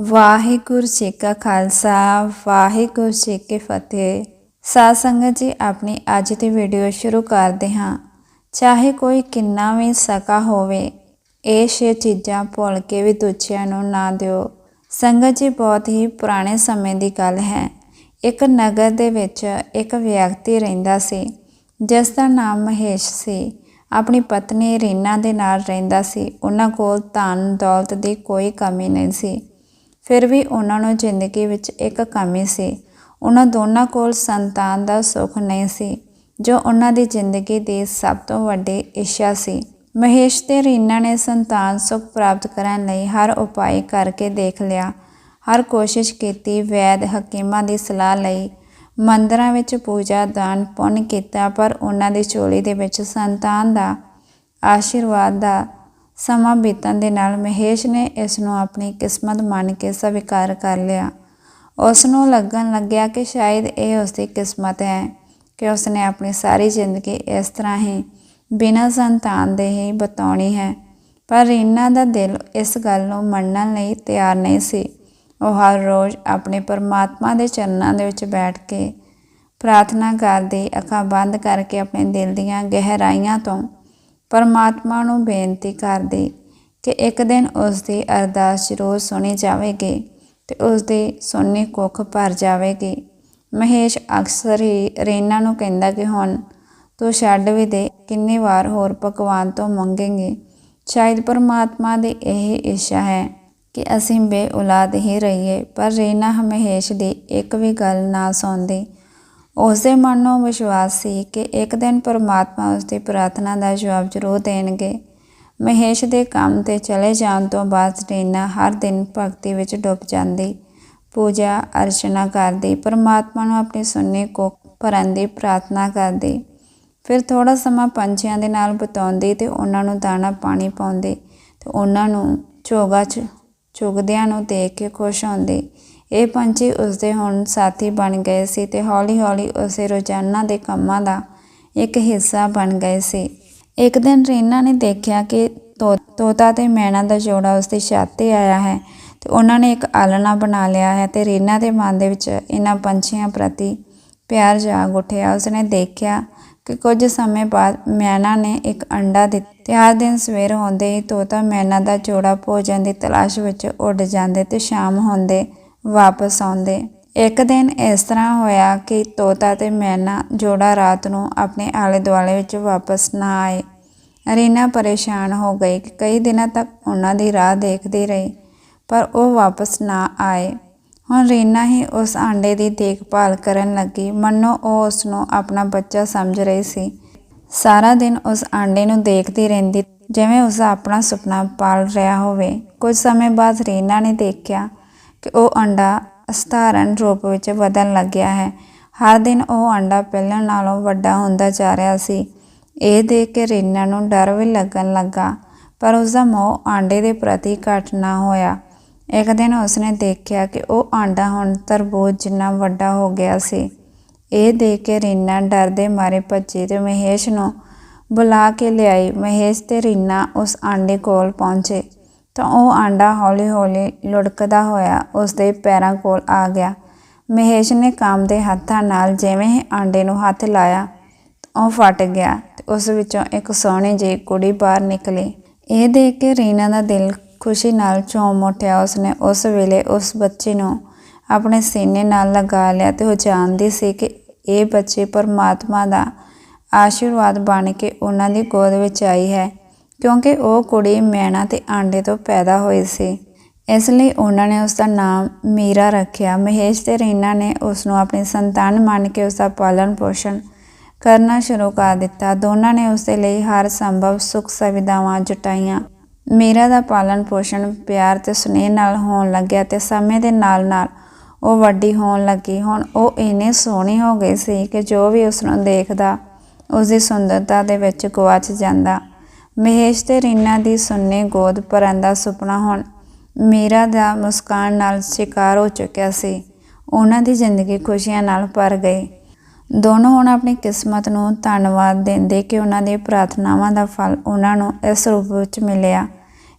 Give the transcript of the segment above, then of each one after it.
ਵਾਹਿਗੁਰੂ ਜੀ ਕਾ ਖਾਲਸਾ, ਵਾਹਿਗੁਰੂ ਜੀ ਕੀ ਫਤਿਹ। ਸਾਧ ਸੰਗਤ ਜੀ, ਆਪਣੀ ਅੱਜ ਦੀ ਵੀਡੀਓ ਸ਼ੁਰੂ ਕਰਦੇ ਹਾਂ। ਚਾਹੇ ਕੋਈ ਕਿੰਨਾ ਵੀ ਸਕਾ ਹੋਵੇ, ਇਹ ਛੇ ਚੀਜ਼ਾਂ ਭੁੱਲ ਕੇ ਵੀ ਦੂਜਿਆਂ ਨੂੰ ਨਾ ਦਿਓ। ਸੰਗਤ ਜੀ, ਬਹੁਤ ਹੀ ਪੁਰਾਣੇ ਸਮੇਂ ਦੀ ਗੱਲ ਹੈ। ਇੱਕ ਨਗਰ ਦੇ ਵਿੱਚ ਇੱਕ ਵਿਅਕਤੀ ਰਹਿੰਦਾ ਸੀ, ਜਿਸ ਦਾ ਨਾਮ ਮਹੇਸ਼ ਸੀ। ਆਪਣੀ ਪਤਨੀ ਰੀਨਾ ਦੇ ਨਾਲ ਰਹਿੰਦਾ ਸੀ। ਉਹਨਾਂ ਕੋਲ ਧਨ ਦੌਲਤ ਦੀ ਕੋਈ ਕਮੀ ਨਹੀਂ ਸੀ। ਫਿਰ ਵੀ ਉਹਨਾਂ ਨੂੰ ਜ਼ਿੰਦਗੀ ਵਿੱਚ ਇੱਕ ਕਮੀ ਸੀ। ਉਹਨਾਂ ਦੋਨਾਂ ਕੋਲ ਸੰਤਾਨ ਦਾ ਸੁੱਖ ਨਹੀਂ ਸੀ, ਜੋ ਉਹਨਾਂ ਦੀ ਜ਼ਿੰਦਗੀ ਦੀ ਸਭ ਤੋਂ ਵੱਡੀ ਇੱਛਾ ਸੀ। ਮਹੇਸ਼ ਤੇ ਰੀਨਾ ਨੇ ਸੰਤਾਨ ਸੁੱਖ ਪ੍ਰਾਪਤ ਕਰਨ ਲਈ ਹਰ ਉਪਾਅ ਕਰਕੇ ਦੇਖ ਲਿਆ। ਹਰ ਕੋਸ਼ਿਸ਼ ਕੀਤੀ, ਵੈਦ ਹਕੀਮਾਂ ਦੀ ਸਲਾਹ ਲਈ, ਮੰਦਰਾਂ ਵਿੱਚ ਪੂਜਾ, ਦਾਨ, ਪੁੰਨ ਕੀਤਾ, ਪਰ ਉਹਨਾਂ ਦੀ ਝੋਲੀ ਦੇ ਵਿੱਚ ਸੰਤਾਨ ਦਾ ਆਸ਼ੀਰਵਾਦ ਦਾ ਸਮਾਂ ਬੀਤਣ ਦੇ ਨਾਲ ਮਹੇਸ਼ ਨੇ ਇਸ ਨੂੰ ਆਪਣੀ ਕਿਸਮਤ ਮੰਨ ਕੇ ਸਵੀਕਾਰ ਕਰ ਲਿਆ। ਉਸ ਨੂੰ ਲੱਗਣ ਲੱਗਿਆ ਕਿ ਸ਼ਾਇਦ ਇਹ ਉਸ ਦੀ ਕਿਸਮਤ ਹੈ ਕਿ ਉਸ ਨੇ ਆਪਣੀ ਸਾਰੀ ਜ਼ਿੰਦਗੀ ਇਸ ਤਰ੍ਹਾਂ ਹੀ ਬਿਨਾਂ ਸੰਤਾਨ ਦੇ ਹੀ ਬਤਾਉਣੀ ਹੈ। ਪਰ ਰੀਨਾ ਦਾ ਦਿਲ ਇਸ ਗੱਲ ਨੂੰ ਮੰਨਣ ਲਈ ਤਿਆਰ ਨਹੀਂ ਸੀ। ਉਹ ਹਰ ਰੋਜ਼ ਆਪਣੇ ਪਰਮਾਤਮਾ ਦੇ ਚਰਨਾਂ ਦੇ ਵਿੱਚ ਬੈਠ ਕੇ ਪ੍ਰਾਰਥਨਾ ਕਰਦੀ ਅੱਖਾਂ ਬੰਦ ਕਰਕੇ ਆਪਣੇ ਦਿਲ ਦੀਆਂ ਗਹਿਰਾਈਆਂ ਤੋਂ ਪਰਮਾਤਮਾ ਨੂੰ ਬੇਨਤੀ ਕਰਦੀ ਕਿ ਇੱਕ ਦਿਨ ਉਸ ਦੀ ਅਰਦਾਸ ਜ਼ਰੂਰ ਸੁਣੀ ਜਾਵੇਗੀ ਤੇ ਉਸ ਦੀ ਸੁਣਨੀ ਕੁੱਖ ਭਰ ਜਾਵੇਗੀ। ਮਹੇਸ਼ ਅਕਸਰ ਹੀ ਰੇਨਾ ਨੂੰ ਕਹਿੰਦਾ ਕਿ ਹੁਣ ਤੂੰ ਛੱਡ ਵੀ ਦੇ, ਕਿੰਨੀ ਵਾਰ ਹੋਰ ਭਗਵਾਨ ਤੋਂ ਮੰਗेंगे ਸ਼ਾਇਦ ਪਰਮਾਤਮਾ ਦੀ ਇਹ ਇੱਛਾ ਹੈ ਕਿ ਅਸੀਂ ਬੇਔਲਾਦ ਹੀ ਰਹੀਏ, ਪਰ ਰੀਨਾ ਹਮੇਸ਼ ਦੀ ਇੱਕ ਵੀ ਗੱਲ ਨਾ ਸੁਣਦੀ। ਉਸ ਦੇ ਮਨ ਨੂੰ ਵਿਸ਼ਵਾਸ ਸੀ ਕਿ ਇੱਕ ਦਿਨ ਪਰਮਾਤਮਾ ਉਸ ਦੀ ਪ੍ਰਾਰਥਨਾ ਦਾ ਜਵਾਬ ਜ਼ਰੂਰ ਦੇਣਗੇ। ਮਹੇਸ਼ ਦੇ ਕੰਮ ਤੇ ਚਲੇ ਜਾਣ ਤੋਂ ਬਾਅਦ ਰੀਨਾ ਹਰ ਦਿਨ ਭਗਤੀ ਵਿੱਚ ਡੁੱਬ ਜਾਂਦੀ। ਪੂਜਾ, ਅਰਚਨਾ ਕਰਦੀ, ਪਰਮਾਤਮਾ ਨੂੰ ਆਪਣੀ ਸੁਣਨੀ ਕੋ ਭਰਨ ਦੀ ਪ੍ਰਾਰਥਨਾ ਕਰਦੀ। ਫਿਰ ਥੋੜਾ ਸਮਾਂ ਪੰਛੀਆਂ ਦੇ ਨਾਲ ਬਿਤਾਉਂਦੀ ਤੇ ਉਹਨਾਂ ਨੂੰ ਦਾਣਾ ਪਾਣੀ ਪਾਉਂਦੀ ਤੇ ਉਹਨਾਂ ਨੂੰ ਚੋਗਾ ਚ ਚੁਗਦਿਆਂ ਨੂੰ ਦੇਖ ਕੇ ਖੁਸ਼ ਹੁੰਦੀ। ਇਹ ਪੰਛੀ ਉਸਦੇ ਹੁਣ ਸਾਥੀ ਬਣ ਗਏ ਸੀ ਤੇ ਹੌਲੀ-ਹੌਲੀ ਉਸੇ ਰੋਜ਼ਾਨਾ ਦੇ ਕੰਮਾਂ ਦਾ ਇੱਕ ਹਿੱਸਾ ਬਣ ਗਏ ਸੀ। ਇੱਕ ਦਿਨ ਰੀਨਾ ਨੇ ਦੇਖਿਆ ਕਿ ਤੋ- ਤੋਤਾ ਤੇ ਮੈਣਾ ਦਾ ਜੋੜਾ ਉਸਦੀ ਛੱਤ ਤੇ ਆਇਆ ਹੈ ਤੇ ਉਹਨਾਂ ਨੇ ਇੱਕ ਆਲਣਾ ਬਣਾ ਲਿਆ ਹੈ ਤੇ ਰੀਨਾ ਦੇ ਮਨ ਦੇ ਵਿੱਚ ਇਹਨਾਂ ਪੰਛੀਆਂ ਪ੍ਰਤੀ ਪਿਆਰ ਜਾਗ ਉੱਠਿਆ। ਉਸਨੇ ਦੇਖਿਆ ਕਿ ਕੁਝ ਸਮੇਂ ਬਾਅਦ ਮੈਨਾ ਨੇ ਇੱਕ ਅੰਡਾ ਦਿੱਤਾ ਤੇ ਹਰ ਦਿਨ ਸਵੇਰ ਹੁੰਦੇ ਹੀ ਤੋਤਾ ਮੈਨਾ ਦਾ ਜੋੜਾ ਭੋਜਨ ਦੀ ਤਲਾਸ਼ ਵਿੱਚ ਉੱਡ ਜਾਂਦੇ ਤੇ ਸ਼ਾਮ ਹੁੰਦੇ ਵਾਪਸ ਆਉਂਦੇ। ਇੱਕ ਦਿਨ ਇਸ ਤਰ੍ਹਾਂ ਹੋਇਆ ਕਿ ਤੋਤਾ ਤੇ ਮੈਨਾ ਜੋੜਾ ਰਾਤ ਨੂੰ ਆਪਣੇ ਆਲੇ ਦੁਆਲੇ ਵਿੱਚ ਵਾਪਸ ਨਾ ਆਏ। ਰੀਨਾ ਪਰੇਸ਼ਾਨ ਹੋ ਗਈ। ਕਿ ਕਈ ਦਿਨਾਂ ਤੱਕ ਉਹਨਾਂ ਦੀ ਰਾਹ ਦੇਖਦੀ ਰਹੀ, ਪਰ ਉਹ ਵਾਪਸ ਨਾ ਆਏ। ਹੁਣ ਰੀਨਾ ਹੀ ਉਸ ਆਂਡੇ ਦੀ ਦੇਖਭਾਲ ਕਰਨ ਲੱਗੀ। ਮੰਨੋ ਉਹ ਉਸ ਨੂੰ ਆਪਣਾ ਬੱਚਾ ਸਮਝ ਰਹੀ ਸੀ। ਸਾਰਾ ਦਿਨ ਉਸ ਆਂਡੇ ਨੂੰ ਦੇਖਦੀ ਰਹਿੰਦੀ, ਜਿਵੇਂ ਉਸ ਦਾ ਆਪਣਾ ਸੁਪਨਾ ਪਾਲ ਰਿਹਾ ਹੋਵੇ। ਕੁਝ ਸਮੇਂ ਬਾਅਦ ਰੀਨਾ ਨੇ ਦੇਖਿਆ ਕਿ ਉਹ ਅੰਡਾ ਅਸਧਾਰਨ ਰੂਪ ਵਿੱਚ ਵਧਣ ਲੱਗਿਆ ਹੈ। ਹਰ ਦਿਨ ਉਹ ਅੰਡਾ ਪਹਿਲਾਂ ਨਾਲੋਂ ਵੱਡਾ ਹੁੰਦਾ ਜਾ ਰਿਹਾ ਸੀ। ਇਹ ਦੇਖ ਕੇ ਰੀਨਾ ਨੂੰ ਡਰ ਵੀ ਲੱਗਣ ਲੱਗਾ, ਪਰ ਉਸ ਦਾ ਮੋਹ ਆਂਡੇ ਦੇ ਪ੍ਰਤੀ ਘਟ ਨਾ ਹੋਇਆ। ਇੱਕ ਦਿਨ ਉਸਨੇ ਦੇਖਿਆ ਕਿ ਉਹ ਆਂਡਾ ਹੁਣ ਤਰਬੂਜ ਜਿੰਨਾ ਵੱਡਾ ਹੋ ਗਿਆ ਸੀ। ਇਹ ਦੇਖ ਕੇ ਰੀਨਾ ਡਰ ਦੇ ਮਾਰੇ ਭੱਜੀ ਤੇ ਮਹੇਸ਼ ਨੂੰ ਬੁਲਾ ਕੇ ਲਿਆਈ। ਮਹੇਸ਼ ਤੇ ਰੀਨਾ ਉਸ ਆਂਡੇ ਕੋਲ ਪਹੁੰਚੇ। ਤਾਂ ਉਹ ਆਂਡਾ ਹੌਲੀ-ਹੌਲੀ ਲੁੜਕਦਾ ਹੋਇਆ ਉਸ ਦੇ ਪੈਰਾਂ ਕੋਲ ਆ ਗਿਆ। ਮਹੇਸ਼ ਨੇ ਕੰਮ ਦੇ ਹੱਥਾਂ ਨਾਲ ਜਿਵੇਂ ਹੀ ਆਂਡੇ ਨੂੰ ਹੱਥ ਲਾਇਆ, ਉਹ ਫਟ ਗਿਆ ਤੇ ਉਸ ਵਿੱਚੋਂ ਇੱਕ ਸੋਹਣੀ ਜਿਹੀ ਕੁੜੀ ਬਾਹਰ ਨਿਕਲੀ। ਇਹ ਦੇਖ ਕੇ ਰੀਨਾ ਦਾ ਦਿਲ ਖੁਸ਼ੀ ਨਾਲ ਝੂਮ ਉੱਠਿਆ। ਉਸਨੇ ਉਸ ਵੇਲੇ ਉਸ ਬੱਚੇ ਨੂੰ ਆਪਣੇ ਸੀਨੇ ਨਾਲ ਲਗਾ ਲਿਆ ਤੇ ਉਹ ਜਾਣਦੀ ਸੀ ਕਿ ਇਹ ਬੱਚੇ ਪਰਮਾਤਮਾ ਦਾ ਆਸ਼ੀਰਵਾਦ ਬਣ ਕੇ ਉਹਨਾਂ ਦੀ ਗੋਦ ਵਿੱਚ ਆਈ ਹੈ। ਕਿਉਂਕਿ ਉਹ ਕੁੜੀ ਮੈਣਾ ਤੇ ਆਂਡੇ ਤੋਂ ਪੈਦਾ ਹੋਈ ਸੀ। ਇਸ ਲਈ ਉਹਨਾਂ ਨੇ ਉਸ ਦਾ ਨਾਮ ਮੀਰਾ ਰੱਖਿਆ। ਮਹੇਸ਼ ਤੇ ਰੀਨਾ ਨੇ ਉਸ ਨੂੰ ਆਪਣੀ ਸੰਤਾਨ ਮੰਨ ਕੇ ਉਸ ਦਾ ਪਾਲਣ ਪੋਸ਼ਣ ਕਰਨਾ ਸ਼ੁਰੂ ਕਰ ਦਿੱਤਾ। ਦੋਨਾਂ ਨੇ ਉਸ ਦੇ ਲਈ ਹਰ ਸੰਭਵ ਸੁੱਖ ਸੁਵਿਧਾਵਾਂ ਜੁਟਾਈਆਂ। ਮੀਰਾ ਦਾ ਪਾਲਣ ਪੋਸ਼ਣ ਪਿਆਰ ਤੇ ਸੁਨੇਹ ਨਾਲ ਹੋਣ ਲੱਗਿਆ ਤੇ ਸਮੇਂ ਦੇ ਨਾਲ-ਨਾਲ ਉਹ ਵੱਡੀ ਹੋਣ ਲੱਗੀ। ਹੁਣ ਉਹ ਇੰਨੀ ਸੋਹਣੀ ਹੋ ਗਈ ਸੀ ਕਿ ਜੋ ਵੀ ਉਸ ਨੂੰ ਦੇਖਦਾ ਉਸ ਦੀ ਸੁੰਦਰਤਾ ਦੇ ਵਿੱਚ ਗਵਾਚ ਜਾਂਦਾ। ਮਹੇਸ਼ ਤੇ ਰੀਨਾ ਦੀ ਸੁੰਨੇ ਗੋਦ ਭਰਨ ਦਾ ਸੁਪਨਾ ਹੁਣ ਮੀਰਾ ਦਾ ਮੁਸਕਾਨ ਨਾਲ ਸ਼ਿਕਾਰ ਹੋ ਚੁੱਕਿਆ ਸੀ। ਉਹਨਾਂ ਦੀ ਜ਼ਿੰਦਗੀ ਖੁਸ਼ੀਆਂ ਨਾਲ ਭਰ ਗਈ। ਦੋਨੋਂ ਹੁਣ ਆਪਣੀ ਕਿਸਮਤ ਨੂੰ ਧੰਨਵਾਦ ਦਿੰਦੇ ਕਿ ਉਹਨਾਂ ਦੀ ਪ੍ਰਾਰਥਨਾਵਾਂ ਦਾ ਫਲ ਉਹਨਾਂ ਨੂੰ ਇਸ ਰੂਪ ਵਿੱਚ ਮਿਲਿਆ।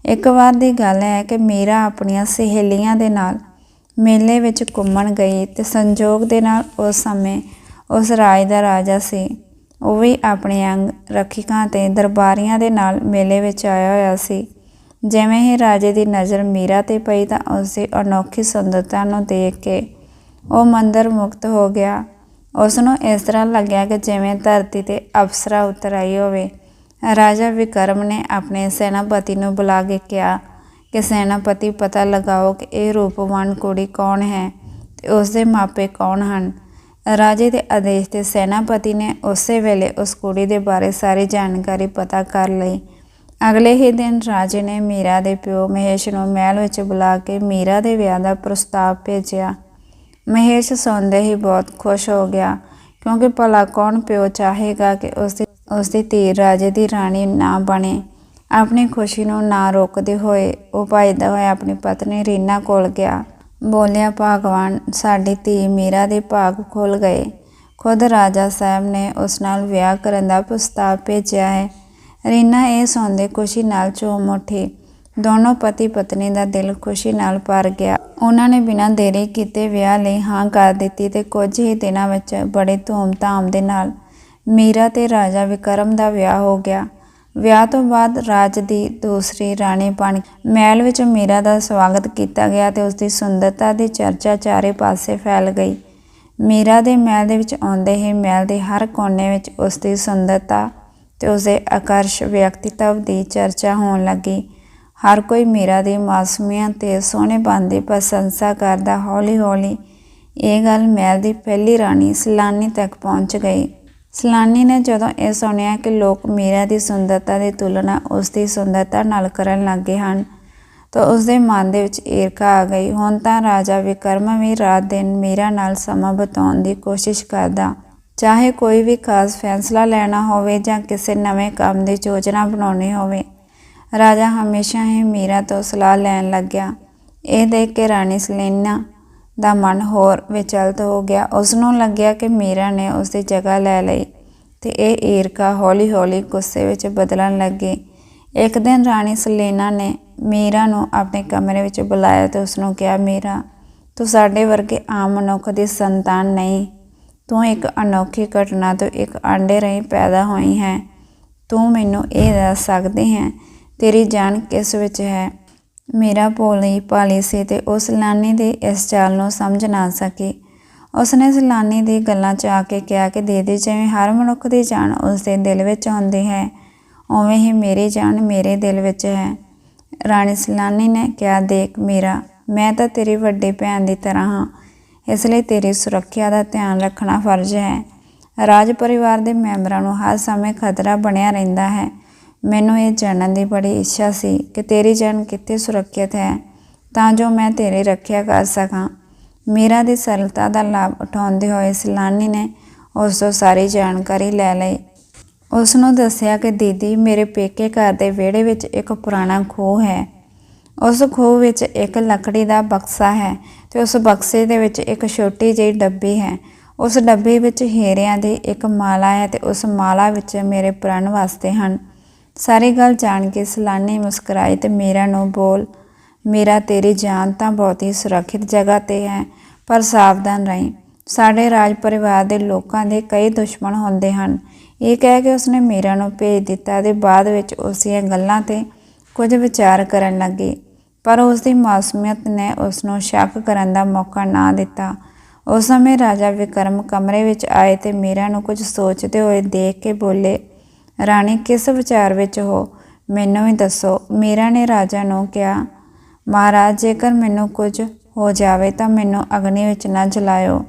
ਇੱਕ ਵਾਰ ਦੀ ਗੱਲ ਹੈ ਕਿ ਮੀਰਾ ਆਪਣੀਆਂ ਸਹੇਲੀਆਂ ਦੇ ਨਾਲ ਮੇਲੇ ਵਿੱਚ ਘੁੰਮਣ ਗਈ ਤੇ ਸੰਜੋਗ ਦੇ ਨਾਲ ਉਸ ਸਮੇਂ ਉਸ ਰਾਜ ਦਾ ਰਾਜਾ ਸੀ। ਉਹ ਵੀ ਆਪਣੇ ਅੰਗ ਰੱਖਿਕਾਂ ਤੇ ਦਰਬਾਰੀਆਂ ਦੇ ਨਾਲ ਮੇਲੇ ਵਿੱਚ ਆਇਆ ਹੋਇਆ ਸੀ। ਜਿਵੇਂ ਹੀ ਰਾਜੇ ਦੀ ਨਜ਼ਰ ਮੀਰਾ ਤੇ ਪਈ ਤਾਂ ਉਸ ਦੀ ਅਨੋਖੀ ਸੁੰਦਰਤਾ ਨੂੰ ਦੇਖ ਕੇ ਉਹ ਮੰਦਰ ਮੁਕਤ ਹੋ ਗਿਆ। ਉਸ ਨੂੰ ਇਸ ਤਰ੍ਹਾਂ ਲੱਗਿਆ ਕਿ ਜਿਵੇਂ ਧਰਤੀ ਤੇ ਅਪਸਰਾ ਉਤਰ ਆਈ ਹੋਵੇ। ਰਾਜਾ ਵਿਕਰਮ ਨੇ ਆਪਣੇ ਸੈਨਾਪਤੀ ਨੂੰ ਬੁਲਾ ਕੇ ਕਿਹਾ ਕਿ ਸੈਨਾਪਤੀ ਪਤਾ ਲਗਾਓ ਕਿ ਇਹ ਰੂਪਵਾਨ ਕੁੜੀ ਕੌਣ ਹੈ ਤੇ ਉਸ ਦੇ ਮਾਪੇ ਕੌਣ ਹਨ। ਰਾਜੇ ਦੇ ਆਦੇਸ਼ ਤੇ ਸੈਨਾਪਤੀ ਨੇ ਉਸੇ ਵੇਲੇ ਉਸ ਕੁੜੀ ਦੇ ਬਾਰੇ ਸਾਰੀ ਜਾਣਕਾਰੀ ਪਤਾ ਕਰ ਲਈ। ਅਗਲੇ ਹੀ ਦਿਨ ਰਾਜੇ ਨੇ ਮੀਰਾ ਦੇ ਪਿਓ ਮਹੇਸ਼ ਨੂੰ ਮਹਿਲ ਵਿੱਚ ਬੁਲਾ ਕੇ ਮੀਰਾ ਦੇ ਵਿਆਹ ਦਾ ਪ੍ਰਸਤਾਵ ਭੇਜਿਆ। ਮਹੇਸ਼ ਸੁਣਦੇ ਹੀ ਬਹੁਤ ਖੁਸ਼ ਹੋ ਗਿਆ, ਕਿਉਂਕਿ ਭਲਾ ਕੌਣ ਪਿਓ ਚਾਹੇਗਾ ਕਿ ਉਸ ਦੀ ਉਸ ਦੀ ਧੀ ਰਾਜੇ ਦੀ ਰਾਣੀ ਨਾ ਬਣੇ। ਆਪਣੀ ਖੁਸ਼ੀ ਨੂੰ ਨਾ ਰੋਕਦੇ ਹੋਏ ਉਹ ਭੱਜਦਾ ਹੋਇਆ ਆਪਣੀ ਪਤਨੀ ਰੀਨਾ ਕੋਲ ਗਿਆ। ਬੋਲਿਆ, ਭਾਗਵਾਨ, ਸਾਡੀ ਧੀ ਮੀਰਾ ਦੇ ਭਾਗ ਖੁੱਲ ਗਏ। ਖੁਦ ਰਾਜਾ ਸਾਹਿਬ ਨੇ ਉਸ ਨਾਲ ਵਿਆਹ ਕਰਨ ਦਾ ਪ੍ਰਸਤਾਵ ਭੇਜਿਆ ਹੈ। ਰੀਨਾ ਇਹ ਸੁਣਦੇ ਖੁਸ਼ੀ ਨਾਲ ਝੂਮ ਉੱਠੀ। ਦੋਨੋਂ ਪਤੀ ਪਤਨੀ ਦਾ ਦਿਲ ਖੁਸ਼ੀ ਨਾਲ ਭਰ ਗਿਆ। ਉਹਨਾਂ ਨੇ ਬਿਨਾਂ ਦੇਰੀ ਕੀਤੇ ਵਿਆਹ ਲਈ ਹਾਂ ਕਰ ਦਿੱਤੀ ਤੇ ਕੁਝ ਹੀ ਦਿਨਾਂ ਵਿੱਚ ਬੜੇ ਧੂਮ-ਧਾਮ ਦੇ ਨਾਲ ਮੀਰਾ ਤੇ ਰਾਜਾ ਵਿਕਰਮ ਦਾ ਵਿਆਹ ਹੋ ਗਿਆ। ਵਿਆਹ ਤੋਂ ਬਾਅਦ ਰਾਜ ਦੀ ਦੂਸਰੀ ਰਾਣੀ ਬਣ ਮਹਿਲ ਵਿੱਚ ਮੀਰਾ ਦਾ ਸਵਾਗਤ ਕੀਤਾ ਗਿਆ ਤੇ ਉਸ ਦੀ ਸੁੰਦਰਤਾ ਦੀ ਚਰਚਾ ਚਾਰੇ ਪਾਸੇ ਫੈਲ ਗਈ। ਮੀਰਾ ਦੇ ਮਹਿਲ ਦੇ ਵਿੱਚ ਆਉਂਦੇ ਹੀ ਮਹਿਲ ਦੇ ਹਰ ਕੋਨੇ ਵਿੱਚ ਉਸ ਦੀ ਸੁੰਦਰਤਾ ਤੇ ਉਸ ਦੇ ਆਕਰਸ਼ ਵਿਅਕਤੀਤਵ ਦੀ ਚਰਚਾ ਹੋਣ ਲੱਗੀ। ਹਰ ਕੋਈ ਮੀਰਾ ਦੀ ਮਾਸੂਮੀਅਤ ਤੇ ਸੋਹਣੇਪਨ ਦੀ ਪ੍ਰਸ਼ੰਸਾ ਕਰਦਾ ਹੌਲੀ-ਹੌਲੀ ਇਹ ਗੱਲ ਮਹਿਲ ਦੀ ਪਹਿਲੀ ਰਾਣੀ ਸਲਾਨੀ ਤੱਕ ਪਹੁੰਚ ਗਈ। ਸਲਾਨੀ ਨੇ ਜਦੋਂ ਇਹ ਸੁਣਿਆ ਕਿ ਲੋਕ ਮੀਰਾ ਦੀ ਸੁੰਦਰਤਾ ਦੀ ਤੁਲਨਾ ਉਸ ਦੀ ਸੁੰਦਰਤਾ ਨਾਲ ਕਰਨ ਲੱਗੇ ਹਨ, ਤਾਂ ਉਸ ਦੇ ਮਨ ਦੇ ਵਿੱਚ ਈਰਖਾ ਆ ਗਈ। ਹੁਣ ਤਾਂ ਰਾਜਾ ਵਿਕਰਮ ਵੀ ਰਾਤ ਦਿਨ ਮੀਰਾ ਨਾਲ ਸਮਾਂ ਬਿਤਾਉਣ ਦੀ ਕੋਸ਼ਿਸ਼ ਕਰਦਾ। ਚਾਹੇ ਕੋਈ ਵੀ ਖਾਸ ਫੈਸਲਾ ਲੈਣਾ ਹੋਵੇ ਜਾਂ ਕਿਸੇ ਨਵੇਂ ਕੰਮ ਦੀ ਯੋਜਨਾ ਬਣਾਉਣੀ ਹੋਵੇ, ਰਾਜਾ ਹਮੇਸ਼ਾ ਹੀ ਮੀਰਾ ਤੋਂ ਸਲਾਹ ਲੈਣ ਲੱਗਿਆ। ਇਹ ਦੇਖ ਕੇ ਰਾਣੀ ਸਲੀਨਾ ਦਾ ਮਨ ਹੋਰ ਵਿਚਲਤ ਹੋ ਗਿਆ। ਉਸ ਨੂੰ ਲੱਗਿਆ ਕਿ ਮੀਰਾ ਨੇ ਉਸ ਦੀ ਜਗ੍ਹਾ ਲੈ ਲਈ ਤੇ ਇਹ ਈਰਖਾ ਹੌਲੀ-ਹੌਲੀ ਗੁੱਸੇ ਵਿੱਚ ਬਦਲਣ ਲੱਗੀ। ਇੱਕ ਦਿਨ ਰਾਣੀ ਸਲੀਨਾ ਨੇ ਮੀਰਾ ਨੂੰ ਆਪਣੇ ਕਮਰੇ ਵਿੱਚ ਬੁਲਾਇਆ ਤੇ ਉਸ ਨੂੰ ਕਿਹਾ, ਮੀਰਾ, ਤੂੰ ਸਾਡੇ ਵਰਗੇ ਆਮ ਮਨੁੱਖ ਦੀ ਸੰਤਾਨ ਨਹੀਂ। ਤੂੰ ਇੱਕ ਅਨੋਖੀ ਘਟਨਾ ਤੋਂ ਇੱਕ ਆਂਡੇ ਰਹੀ ਪੈਦਾ ਹੋਈ ਹੈ। ਤੂੰ ਮੈਨੂੰ ਇਹ ਦੱਸ ਸਕਦੀ ਹੈ, ਤੇਰੀ ਜਾਨ ਕਿਸ ਵਿੱਚ ਹੈ? ਮੇਰਾ ਭੋਲੀ ਭਾਲੀ ਸੀ ਤੇ ਉਸ ਲਾਨੀ ਦੀ ਇਸ ਚਾਲ ਨੂੰ ਸਮਝ ਨਾ ਸਕੀ। ਉਸਨੇ ਸਲਾਨੀ ਦੀ ਗੱਲਾਂ 'ਚ ਆ ਕੇ ਕਿਹਾ ਕਿ ਦੀਦੀ, ਜਿਵੇਂ ਹਰ ਮਨੁੱਖ ਦੀ ਜਾਨ ਉਸਦੇ ਦਿਲ ਵਿੱਚ ਆਉਂਦੀ ਹੈ, ਉਵੇਂ ਹੀ ਮੇਰੀ ਜਾਨ ਮੇਰੇ ਦਿਲ ਵਿੱਚ ਹੈ। ਰਾਣੀ ਸਲਾਨੀ ਨੇ ਕਿਹਾ, ਦੇਖ ਮੇਰਾ, ਮੈਂ ਤਾਂ ਤੇਰੀ ਵੱਡੀ ਭੈਣ ਦੀ ਤਰ੍ਹਾਂ ਹਾਂ। ਇਸ ਲਈ ਤੇਰੀ ਸੁਰੱਖਿਆ ਦਾ ਧਿਆਨ ਰੱਖਣਾ ਫਰਜ਼ ਹੈ। ਰਾਜ ਪਰਿਵਾਰ ਦੇ ਮੈਂਬਰਾਂ ਨੂੰ ਹਰ ਸਮੇਂ ਖਤਰਾ ਬਣਿਆ ਰਹਿੰਦਾ ਹੈ। ਮੈਨੂੰ ਇਹ ਜਾਣਨ ਦੀ ਬੜੀ ਇੱਛਾ ਸੀ ਕਿ ਤੇਰੀ ਜਾਨ ਕਿੱਥੇ ਸੁਰੱਖਿਅਤ ਹੈ, ਤਾਂ ਜੋ ਮੈਂ ਤੇਰੀ ਰੱਖਿਆ ਕਰ ਸਕਾਂ। ਮੀਰਾ ਦੀ ਸਰਲਤਾ ਦਾ ਲਾਭ ਉਠਾਉਂਦੇ ਹੋਏ ਸਲਾਨੀ ਨੇ ਉਸ ਤੋਂ ਸਾਰੀ ਜਾਣਕਾਰੀ ਲੈ ਲਈ। ਉਸ ਨੂੰ ਦੱਸਿਆ ਕਿ ਦੀਦੀ, ਮੇਰੇ ਪੇਕੇ ਘਰ ਦੇ ਵਿਹੜੇ ਵਿੱਚ ਇੱਕ ਪੁਰਾਣਾ ਖੂਹ ਹੈ। ਉਸ ਖੂਹ ਵਿੱਚ ਇੱਕ ਲੱਕੜੀ ਦਾ ਬਕਸਾ ਹੈ ਤੇ ਉਸ ਬਕਸੇ ਦੇ ਵਿੱਚ ਇੱਕ ਛੋਟੀ ਜਿਹੀ ਡੱਬੀ ਹੈ। ਉਸ ਡੱਬੇ ਵਿੱਚ ਹੀਰਿਆਂ ਦੀ ਇੱਕ ਮਾਲਾ ਹੈ ਤੇ ਉਸ ਮਾਲਾ ਵਿੱਚ ਮੇਰੇ ਪ੍ਰਣ ਵਾਸਤੇ ਹਨ। ਸਾਰੀ ਗੱਲ ਜਾਣ ਕੇ ਸਲਾਨੀ ਮੁਸਕਰਾਈ ਤੇ ਮੇਰਾ ਨੂੰ ਬੋਲ, ਮੇਰਾ ਤੇਰੀ ਜਾਨ ਤਾਂ ਬਹੁਤ ਹੀ ਸੁਰੱਖਿਅਤ ਜਗ੍ਹਾ ਤੇ ਹੈ, ਪਰ ਸਾਵਧਾਨ ਰਹੀਂ। ਸਾਡੇ ਰਾਜ ਪਰਿਵਾਰ ਦੇ ਲੋਕਾਂ ਦੇ ਕਈ ਦੁਸ਼ਮਣ ਹੁੰਦੇ ਹਨ। ਇਹ ਕਹਿ ਕੇ ਉਸਨੇ ਮੀਰਾ ਨੂੰ ਭੇਜ ਦਿੱਤਾ ਤੇ ਬਾਅਦ ਵਿੱਚ ਉਸ ਦੀਆਂ ਗੱਲਾਂ ਤੇ ਕੁਝ ਵਿਚਾਰ ਕਰਨ ਲੱਗੀ। ਪਰ ਉਸ ਦੀ ਮਾਸੂਮੀਅਤ ਨੇ ਉਸ ਨੂੰ ਸ਼ੱਕ ਕਰਨ ਦਾ ਮੌਕਾ ਨਾ ਦਿੱਤਾ। ਉਸ ਸਮੇਂ ਰਾਜਾ ਵਿਕਰਮ ਕਮਰੇ ਵਿੱਚ ਆਏ ਤੇ ਮੀਰਾ ਨੂੰ ਕੁਝ ਸੋਚਦੇ ਹੋਏ ਦੇਖ ਕੇ ਬੋਲੇ ਰਾਣੀ ਕਿਸ ਵਿਚਾਰ ਵਿੱਚ ਹੋ? ਮੈਨੂੰ ਵੀ ਦੱਸੋ। ਮੀਰਾ ਨੇ ਰਾਜਾ ਨੂੰ ਕਿਹਾ, ਮਹਾਰਾਜ, ਜੇਕਰ ਮੈਨੂੰ ਕੁਝ ਹੋ ਜਾਵੇ ਤਾਂ ਮੈਨੂੰ ਅਗਨੀ ਵਿੱਚ ਨਾ ਜਲਾਇਓ।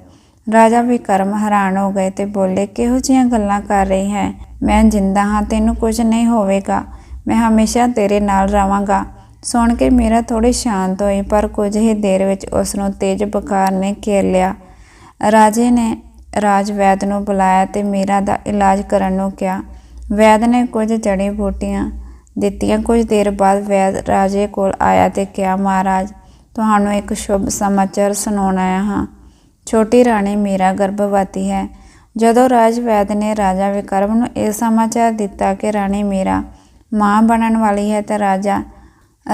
ਰਾਜਾ ਵਿਕਰਮ ਹੈਰਾਨ ਹੋ ਗਏ ਤੇ ਬੋਲੇ, ਕਿਹੋ ਜੀਆਂ ਗੱਲਾਂ ਕਰ ਰਹੀ ਹੈ? ਮੈਂ ਜਿੰਦਾ ਹਾਂ, ਤੈਨੂੰ ਕੁਝ ਨਹੀਂ ਹੋਵੇਗਾ। ਮੈਂ ਹਮੇਸ਼ਾ ਤੇਰੇ ਨਾਲ ਰਵਾਂਗਾ ਸੁਣ ਕੇ ਮੇਰਾ ਥੋੜੀ ਸ਼ਾਂਤ ਹੋਈ, ਪਰ ਕੁਝ ਹੀ ਦੇਰ ਵਿੱਚ ਉਸ ਨੂੰ ਤੇਜ਼ ਬੁਖਾਰ ਨੇ ਘੇਰ ਲਿਆ। ਰਾਜੇ ਨੇ ਰਾਜ ਵੈਦ ਨੂੰ ਬੁਲਾਇਆ ਤੇ ਮੀਰਾ ਦਾ ਇਲਾਜ ਕਰਨ ਨੂੰ ਕਿਹਾ ਵੈਦ ਨੇ ਕੁਝ ਜੜੀ ਬੂਟੀਆਂ ਦਿੱਤੀਆਂ। ਕੁਝ ਦੇਰ ਬਾਅਦ ਵੈਦ ਰਾਜੇ ਕੋਲ ਆਇਆ ਤੇ ਕਿਹਾ, ਮਹਾਰਾਜ, ਤੁਹਾਨੂੰ ਇੱਕ ਸ਼ੁਭ ਸਮਾਚਾਰ ਸੁਣਾਉਣ ਆਇਆ ਹਾਂ। ਛੋਟੀ ਰਾਣੀ ਮੇਰਾ ਗਰਭਵਤੀ ਹੈ। ਜਦੋਂ ਰਾਜ ਵੈਦ ਨੇ ਰਾਜਾ ਵਿਕਰਮ ਨੂੰ ਇਹ ਸਮਾਚਾਰ ਦਿੱਤਾ ਕਿ ਰਾਣੀ ਮੇਰਾ ਮਾਂ ਬਣਨ ਵਾਲੀ ਹੈ ਤਾਂ ਰਾਜਾ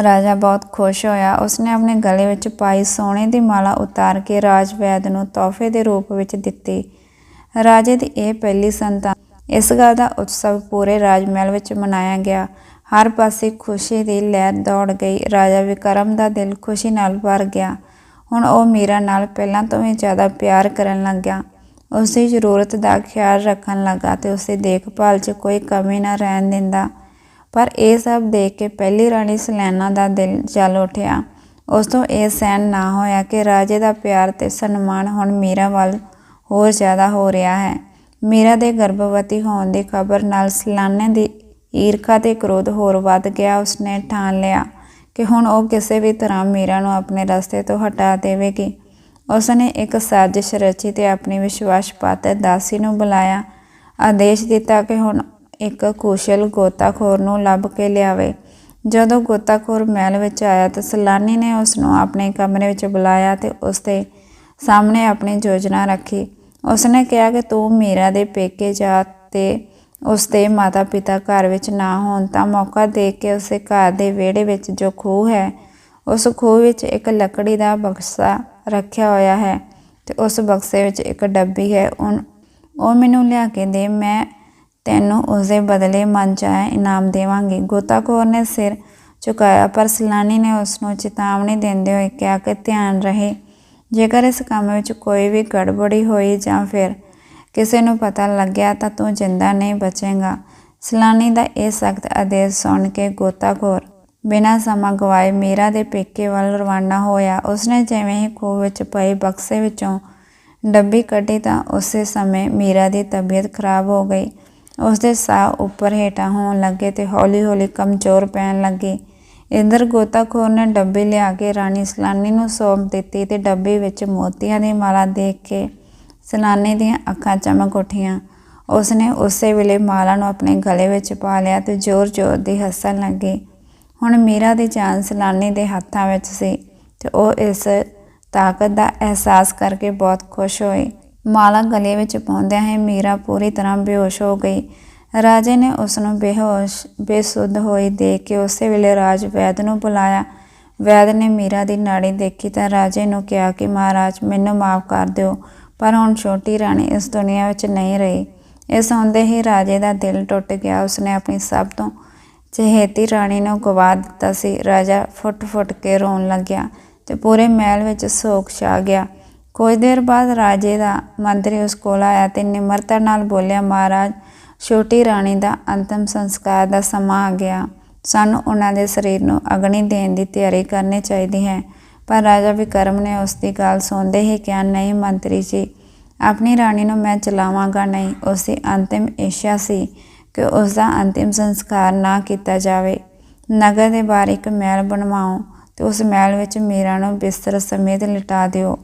ਰਾਜਾ ਬਹੁਤ ਖੁਸ਼ ਹੋਇਆ। ਉਸਨੇ ਆਪਣੇ ਗਲੇ ਵਿੱਚ ਪਾਈ ਸੋਨੇ ਦੀ ਮਾਲਾ ਉਤਾਰ ਕੇ ਰਾਜ ਵੈਦ ਨੂੰ ਤੋਹਫੇ ਦੇ ਰੂਪ ਵਿੱਚ ਦਿੱਤੀ। ਰਾਜੇ ਦੀ ਇਹ ਪਹਿਲੀ ਸੰਤਾਨ ਇਸ ਗੱਲ ਦਾ ਉਤਸਵ ਪੂਰੇ ਰਾਜ ਮਹਿਲ ਵਿੱਚ ਮਨਾਇਆ ਗਿਆ। ਹਰ ਪਾਸੇ ਖੁਸ਼ੀ ਦੀ ਲਹਿਰ ਦੌੜ ਗਈ। ਰਾਜਾ ਵਿਕਰਮ ਦਾ ਦਿਲ ਖੁਸ਼ੀ ਨਾਲ ਭਰ ਗਿਆ। ਹੁਣ ਉਹ ਮੀਰਾ ਨਾਲ ਪਹਿਲਾਂ ਤੋਂ ਵੀ ਜ਼ਿਆਦਾ ਪਿਆਰ ਕਰਨ ਲੱਗਿਆ। ਉਸ ਦੀ ਜ਼ਰੂਰਤ ਦਾ ਖਿਆਲ ਰੱਖਣ ਲੱਗਾ ਤੇ ਉਸ ਦੀ ਦੇਖਭਾਲ 'ਚ ਕੋਈ ਕਮੀ ਨਾ ਰਹਿਣ ਦਿੰਦਾ। ਪਰ ਇਹ ਸਭ ਦੇਖ ਕੇ ਪਹਿਲੀ ਰਾਣੀ ਸਲੈਨਾ ਦਾ ਦਿਲ ਜਲ ਉੱਠਿਆ। ਉਸ ਤੋਂ ਇਹ ਸਹਿਣ ਨਾ ਹੋਇਆ ਕਿ ਰਾਜੇ ਦਾ ਪਿਆਰ ਤੇ ਸਨਮਾਨ ਹੁਣ ਮੀਰਾ ਵੱਲ ਹੋਰ ਜ਼ਿਆਦਾ ਹੋ ਰਿਹਾ ਹੈ। ਮੀਰਾ ਦੇ ਗਰਭਵਤੀ ਹੋਣ ਦੀ ਖਬਰ ਨਾਲ ਸਲਾਨੇ ਦੀ ਈਰਖਾ ਤੇ ਕ੍ਰੋਧ ਹੋਰ ਵੱਧ ਗਿਆ। ਉਸਨੇ ਠਾਣ ਲਿਆ ਕਿ ਹੁਣ ਉਹ ਕਿਸੇ ਵੀ ਤਰ੍ਹਾਂ ਮੀਰਾ ਨੂੰ ਆਪਣੇ ਰਸਤੇ ਤੋਂ ਹਟਾ ਦੇਵੇਗੀ। ਉਸਨੇ ਇੱਕ ਸਾਜ਼ਿਸ਼ ਰਚੀ ਤੇ ਆਪਣੀ ਵਿਸ਼ਵਾਸ ਪਾਤਰ ਦਾਸੀ ਨੂੰ ਬੁਲਾਇਆ। ਆਦੇਸ਼ ਦਿੱਤਾ ਕਿ ਹੁਣ ਇੱਕ ਕੁਸ਼ਲ ਗੋਤਾਖੋਰ ਨੂੰ ਲੱਭ ਕੇ ਲਿਆਵੇ। ਜਦੋਂ ਗੋਤਾਖੋਰ ਮਹਿਲ ਵਿੱਚ ਆਇਆ ਤਾਂ ਸਲਾਨੀ ਨੇ ਉਸ ਨੂੰ ਆਪਣੇ ਕਮਰੇ ਵਿੱਚ ਬੁਲਾਇਆ ਤੇ ਉਸ ਦੇ ਸਾਹਮਣੇ ਆਪਣੀ ਯੋਜਨਾ ਰੱਖੀ। ਉਸਨੇ ਕਿਹਾ ਕਿ ਤੂੰ ਮੀਰਾ ਦੇ ਪੇਕੇ ਜਾ ਤੇ ਉਸਦੇ ਮਾਤਾ-ਪਿਤਾ ਘਰ ਵਿੱਚ ਨਾ ਹੋਣ ਤਾਂ ਮੌਕਾ ਦੇਖ ਕੇ ਉਸੇ ਘਰ ਦੇ ਵਿਹੜੇ ਵਿੱਚ ਜੋ ਖੂਹ ਹੈ, ਉਸ ਖੂਹ ਵਿੱਚ ਇੱਕ ਲੱਕੜੀ ਦਾ ਬਕਸਾ ਰੱਖਿਆ ਹੋਇਆ ਹੈ ਤੇ ਉਸ ਬਕਸੇ ਵਿੱਚ ਇੱਕ ਡੱਬੀ ਹੈ। ਉਨ- ਉਹ ਮੈਨੂੰ ਲਿਆ ਕੇ ਦੇ, ਮੈਂ ਤੈਨੂੰ ਉਸਦੇ ਬਦਲੇ ਮਨ ਚਾਹਿਆ ਇਨਾਮ ਦੇਵਾਂਗੀ। ਗੋਤਾਖੋਰ ਨੇ ਸਿਰ ਝੁਕਾਇਆ, ਪਰ ਸਲਾਨੀ ਨੇ ਉਸ ਨੂੰ ਚੇਤਾਵਨੀ ਦਿੰਦੇ ਹੋਏ ਕਿਹਾ ਕਿ ਧਿਆਨ ਰਹੇ। ਜੇਕਰ ਇਸ ਕੰਮ ਵਿੱਚ ਕੋਈ ਵੀ ਗੜਬੜੀ ਹੋਈ ਜਾਂ ਫਿਰ ਕਿਸੇ ਨੂੰ ਪਤਾ ਲੱਗਿਆ ਤਾਂ ਤੂੰ ਜਿੰਦਾ ਨਹੀਂ ਬਚੇਗਾ। ਸਲਾਨੀ ਦਾ ਇਹ ਸਖਤ ਆਦੇਸ਼ ਸੁਣ ਕੇ ਗੋਤਾਖੋਰ ਬਿਨਾਂ ਸਮਾਂ ਗਵਾਏ ਮੀਰਾ ਦੇ ਪੇਕੇ ਵੱਲ ਰਵਾਨਾ ਹੋਇਆ। ਉਸਨੇ ਜਿਵੇਂ ਹੀ ਖੂਹ ਵਿੱਚ ਪਏ ਬਕਸੇ ਵਿੱਚੋਂ ਡੱਬੀ ਕੱਢੀ ਤਾਂ ਉਸੇ ਸਮੇਂ ਮੀਰਾ ਦੀ ਤਬੀਅਤ ਖਰਾਬ ਹੋ ਗਈ। ਉਸਦੇ ਸਾਹ ਉੱਪਰ ਹੇਠਾਂ ਹੋਣ ਲੱਗੇ ਤੇ ਹੌਲੀ-ਹੌਲੀ ਕਮਜ਼ੋਰ ਪੈਣ ਲੱਗੀ। ਇੰਦਰ ਗੋਤਾਖੋਰ ਨੇ ਡੱਬੀ ਲਿਆ ਕੇ ਰਾਣੀ ਸਲਾਨੀ ਨੂੰ ਸੌਂਪ ਦਿੱਤੀ ਤੇ ਡੱਬੇ ਵਿੱਚ ਮੋਤੀਆਂ ਦੀ ਮਾਲਾ ਦੇਖ ਕੇ ਸਲਾਨੀ ਦੀਆਂ ਅੱਖਾਂ ਚਮਕ ਉੱਠੀਆਂ। ਉਸਨੇ ਉਸੇ ਵੇਲੇ ਮਾਲਾ ਨੂੰ ਆਪਣੇ ਗਲੇ ਵਿੱਚ ਪਾ ਲਿਆ ਤੇ ਜ਼ੋਰ-ਜ਼ੋਰ ਦੀ ਹੱਸਣ ਲੱਗੀ। ਹੁਣ ਮੀਰਾ ਦੀ ਜਾਨ ਸਲਾਨੀ ਦੇ ਹੱਥਾਂ ਵਿੱਚ ਸੀ ਤੇ ਉਹ ਇਸ ਤਾਕਤ ਦਾ ਅਹਿਸਾਸ ਕਰਕੇ ਬਹੁਤ ਖੁਸ਼ ਹੋਈ। ਮਾਲਾ ਗਲੇ ਵਿੱਚ ਪਾਉਂਦਿਆਂ ਹੀ ਮੀਰਾ ਪੂਰੀ ਤਰ੍ਹਾਂ ਬੇਹੋਸ਼ ਹੋ ਗਈ। ਰਾਜੇ ਨੇ ਉਸ ਨੂੰ ਬੇਹੋਸ਼, ਬੇਸੁੱਧ ਹੋਈ ਦੇਖ ਕੇ ਉਸੇ ਵੇਲੇ ਰਾਜ ਵੈਦ ਨੂੰ ਬੁਲਾਇਆ। ਵੈਦ ਨੇ ਮੀਰਾ ਦੀ ਨਾੜੀ ਦੇਖੀ ਤਾਂ ਰਾਜੇ ਨੂੰ ਕਿਹਾ ਕਿ ਮਹਾਰਾਜ, ਮੈਨੂੰ ਮਾਫ ਕਰ ਦਿਓ, ਪਰ ਹੁਣ ਛੋਟੀ ਰਾਣੀ ਇਸ ਦੁਨੀਆ ਵਿੱਚ ਨਹੀਂ ਰਹੀ। ਇਹ ਸੁਣਦੇ ਹੀ ਰਾਜੇ ਦਾ ਦਿਲ ਟੁੱਟ ਗਿਆ। ਉਸਨੇ ਆਪਣੀ ਸਭ ਤੋਂ ਚਹੇਤੀ ਰਾਣੀ ਨੂੰ ਗਵਾ ਦਿੱਤਾ ਸੀ। ਰਾਜਾ ਫੁੱਟ-ਫੁੱਟ ਕੇ ਰੋਣ ਲੱਗਿਆ ਤੇ ਪੂਰੇ ਮਹਿਲ ਵਿੱਚ ਸੋਗ ਛਾ ਗਿਆ। ਕੁਝ ਦੇਰ ਬਾਅਦ ਰਾਜੇ ਦਾ ਮੰਤਰੀ ਉਸ ਕੋਲ ਆਇਆ ਤੇ ਨਿਮਰਤਾ ਨਾਲ ਬੋਲਿਆ, ਮਹਾਰਾਜ ਛੋਟੀ ਰਾਣੀ ਦਾ ਅੰਤਮ ਸੰਸਕਾਰ ਦਾ ਸਮਾਂ ਆ ਗਿਆ। ਸਾਨੂੰ ਉਹਨਾਂ ਦੇ ਸਰੀਰ ਨੂੰ ਅਗਨੀ ਦੇਣ ਦੀ ਤਿਆਰੀ ਕਰਨੀ ਚਾਹੀਦੀ ਹੈ। ਪਰ ਰਾਜਾ ਵਿਕਰਮ ਨੇ ਉਸ ਦੀ ਗੱਲ ਸੁਣਦੇ ਹੀ ਕਿਹਾ, ਨਹੀਂ ਮੰਤਰੀ ਜੀ, ਆਪਣੀ ਰਾਣੀ ਨੂੰ ਮੈਂ ਚਲਾਵਾਂਗਾ ਨਹੀਂ। ਉਸ ਦੀ ਅੰਤਿਮ ਇੱਛਾ ਸੀ ਕਿ ਉਸ ਦਾ ਅੰਤਿਮ ਸੰਸਕਾਰ ਨਾ ਕੀਤਾ ਜਾਵੇ। ਨਗਰ ਦੇ ਬਾਹਰ ਇੱਕ ਮਹਿਲ ਬਣਵਾਓ ਤੇ ਉਸ ਮਹਿਲ ਵਿੱਚ ਮੀਰਾ ਨੂੰ ਬਿਸਤਰ ਸਮੇਤ ਲਿਟਾ ਦਿਓ।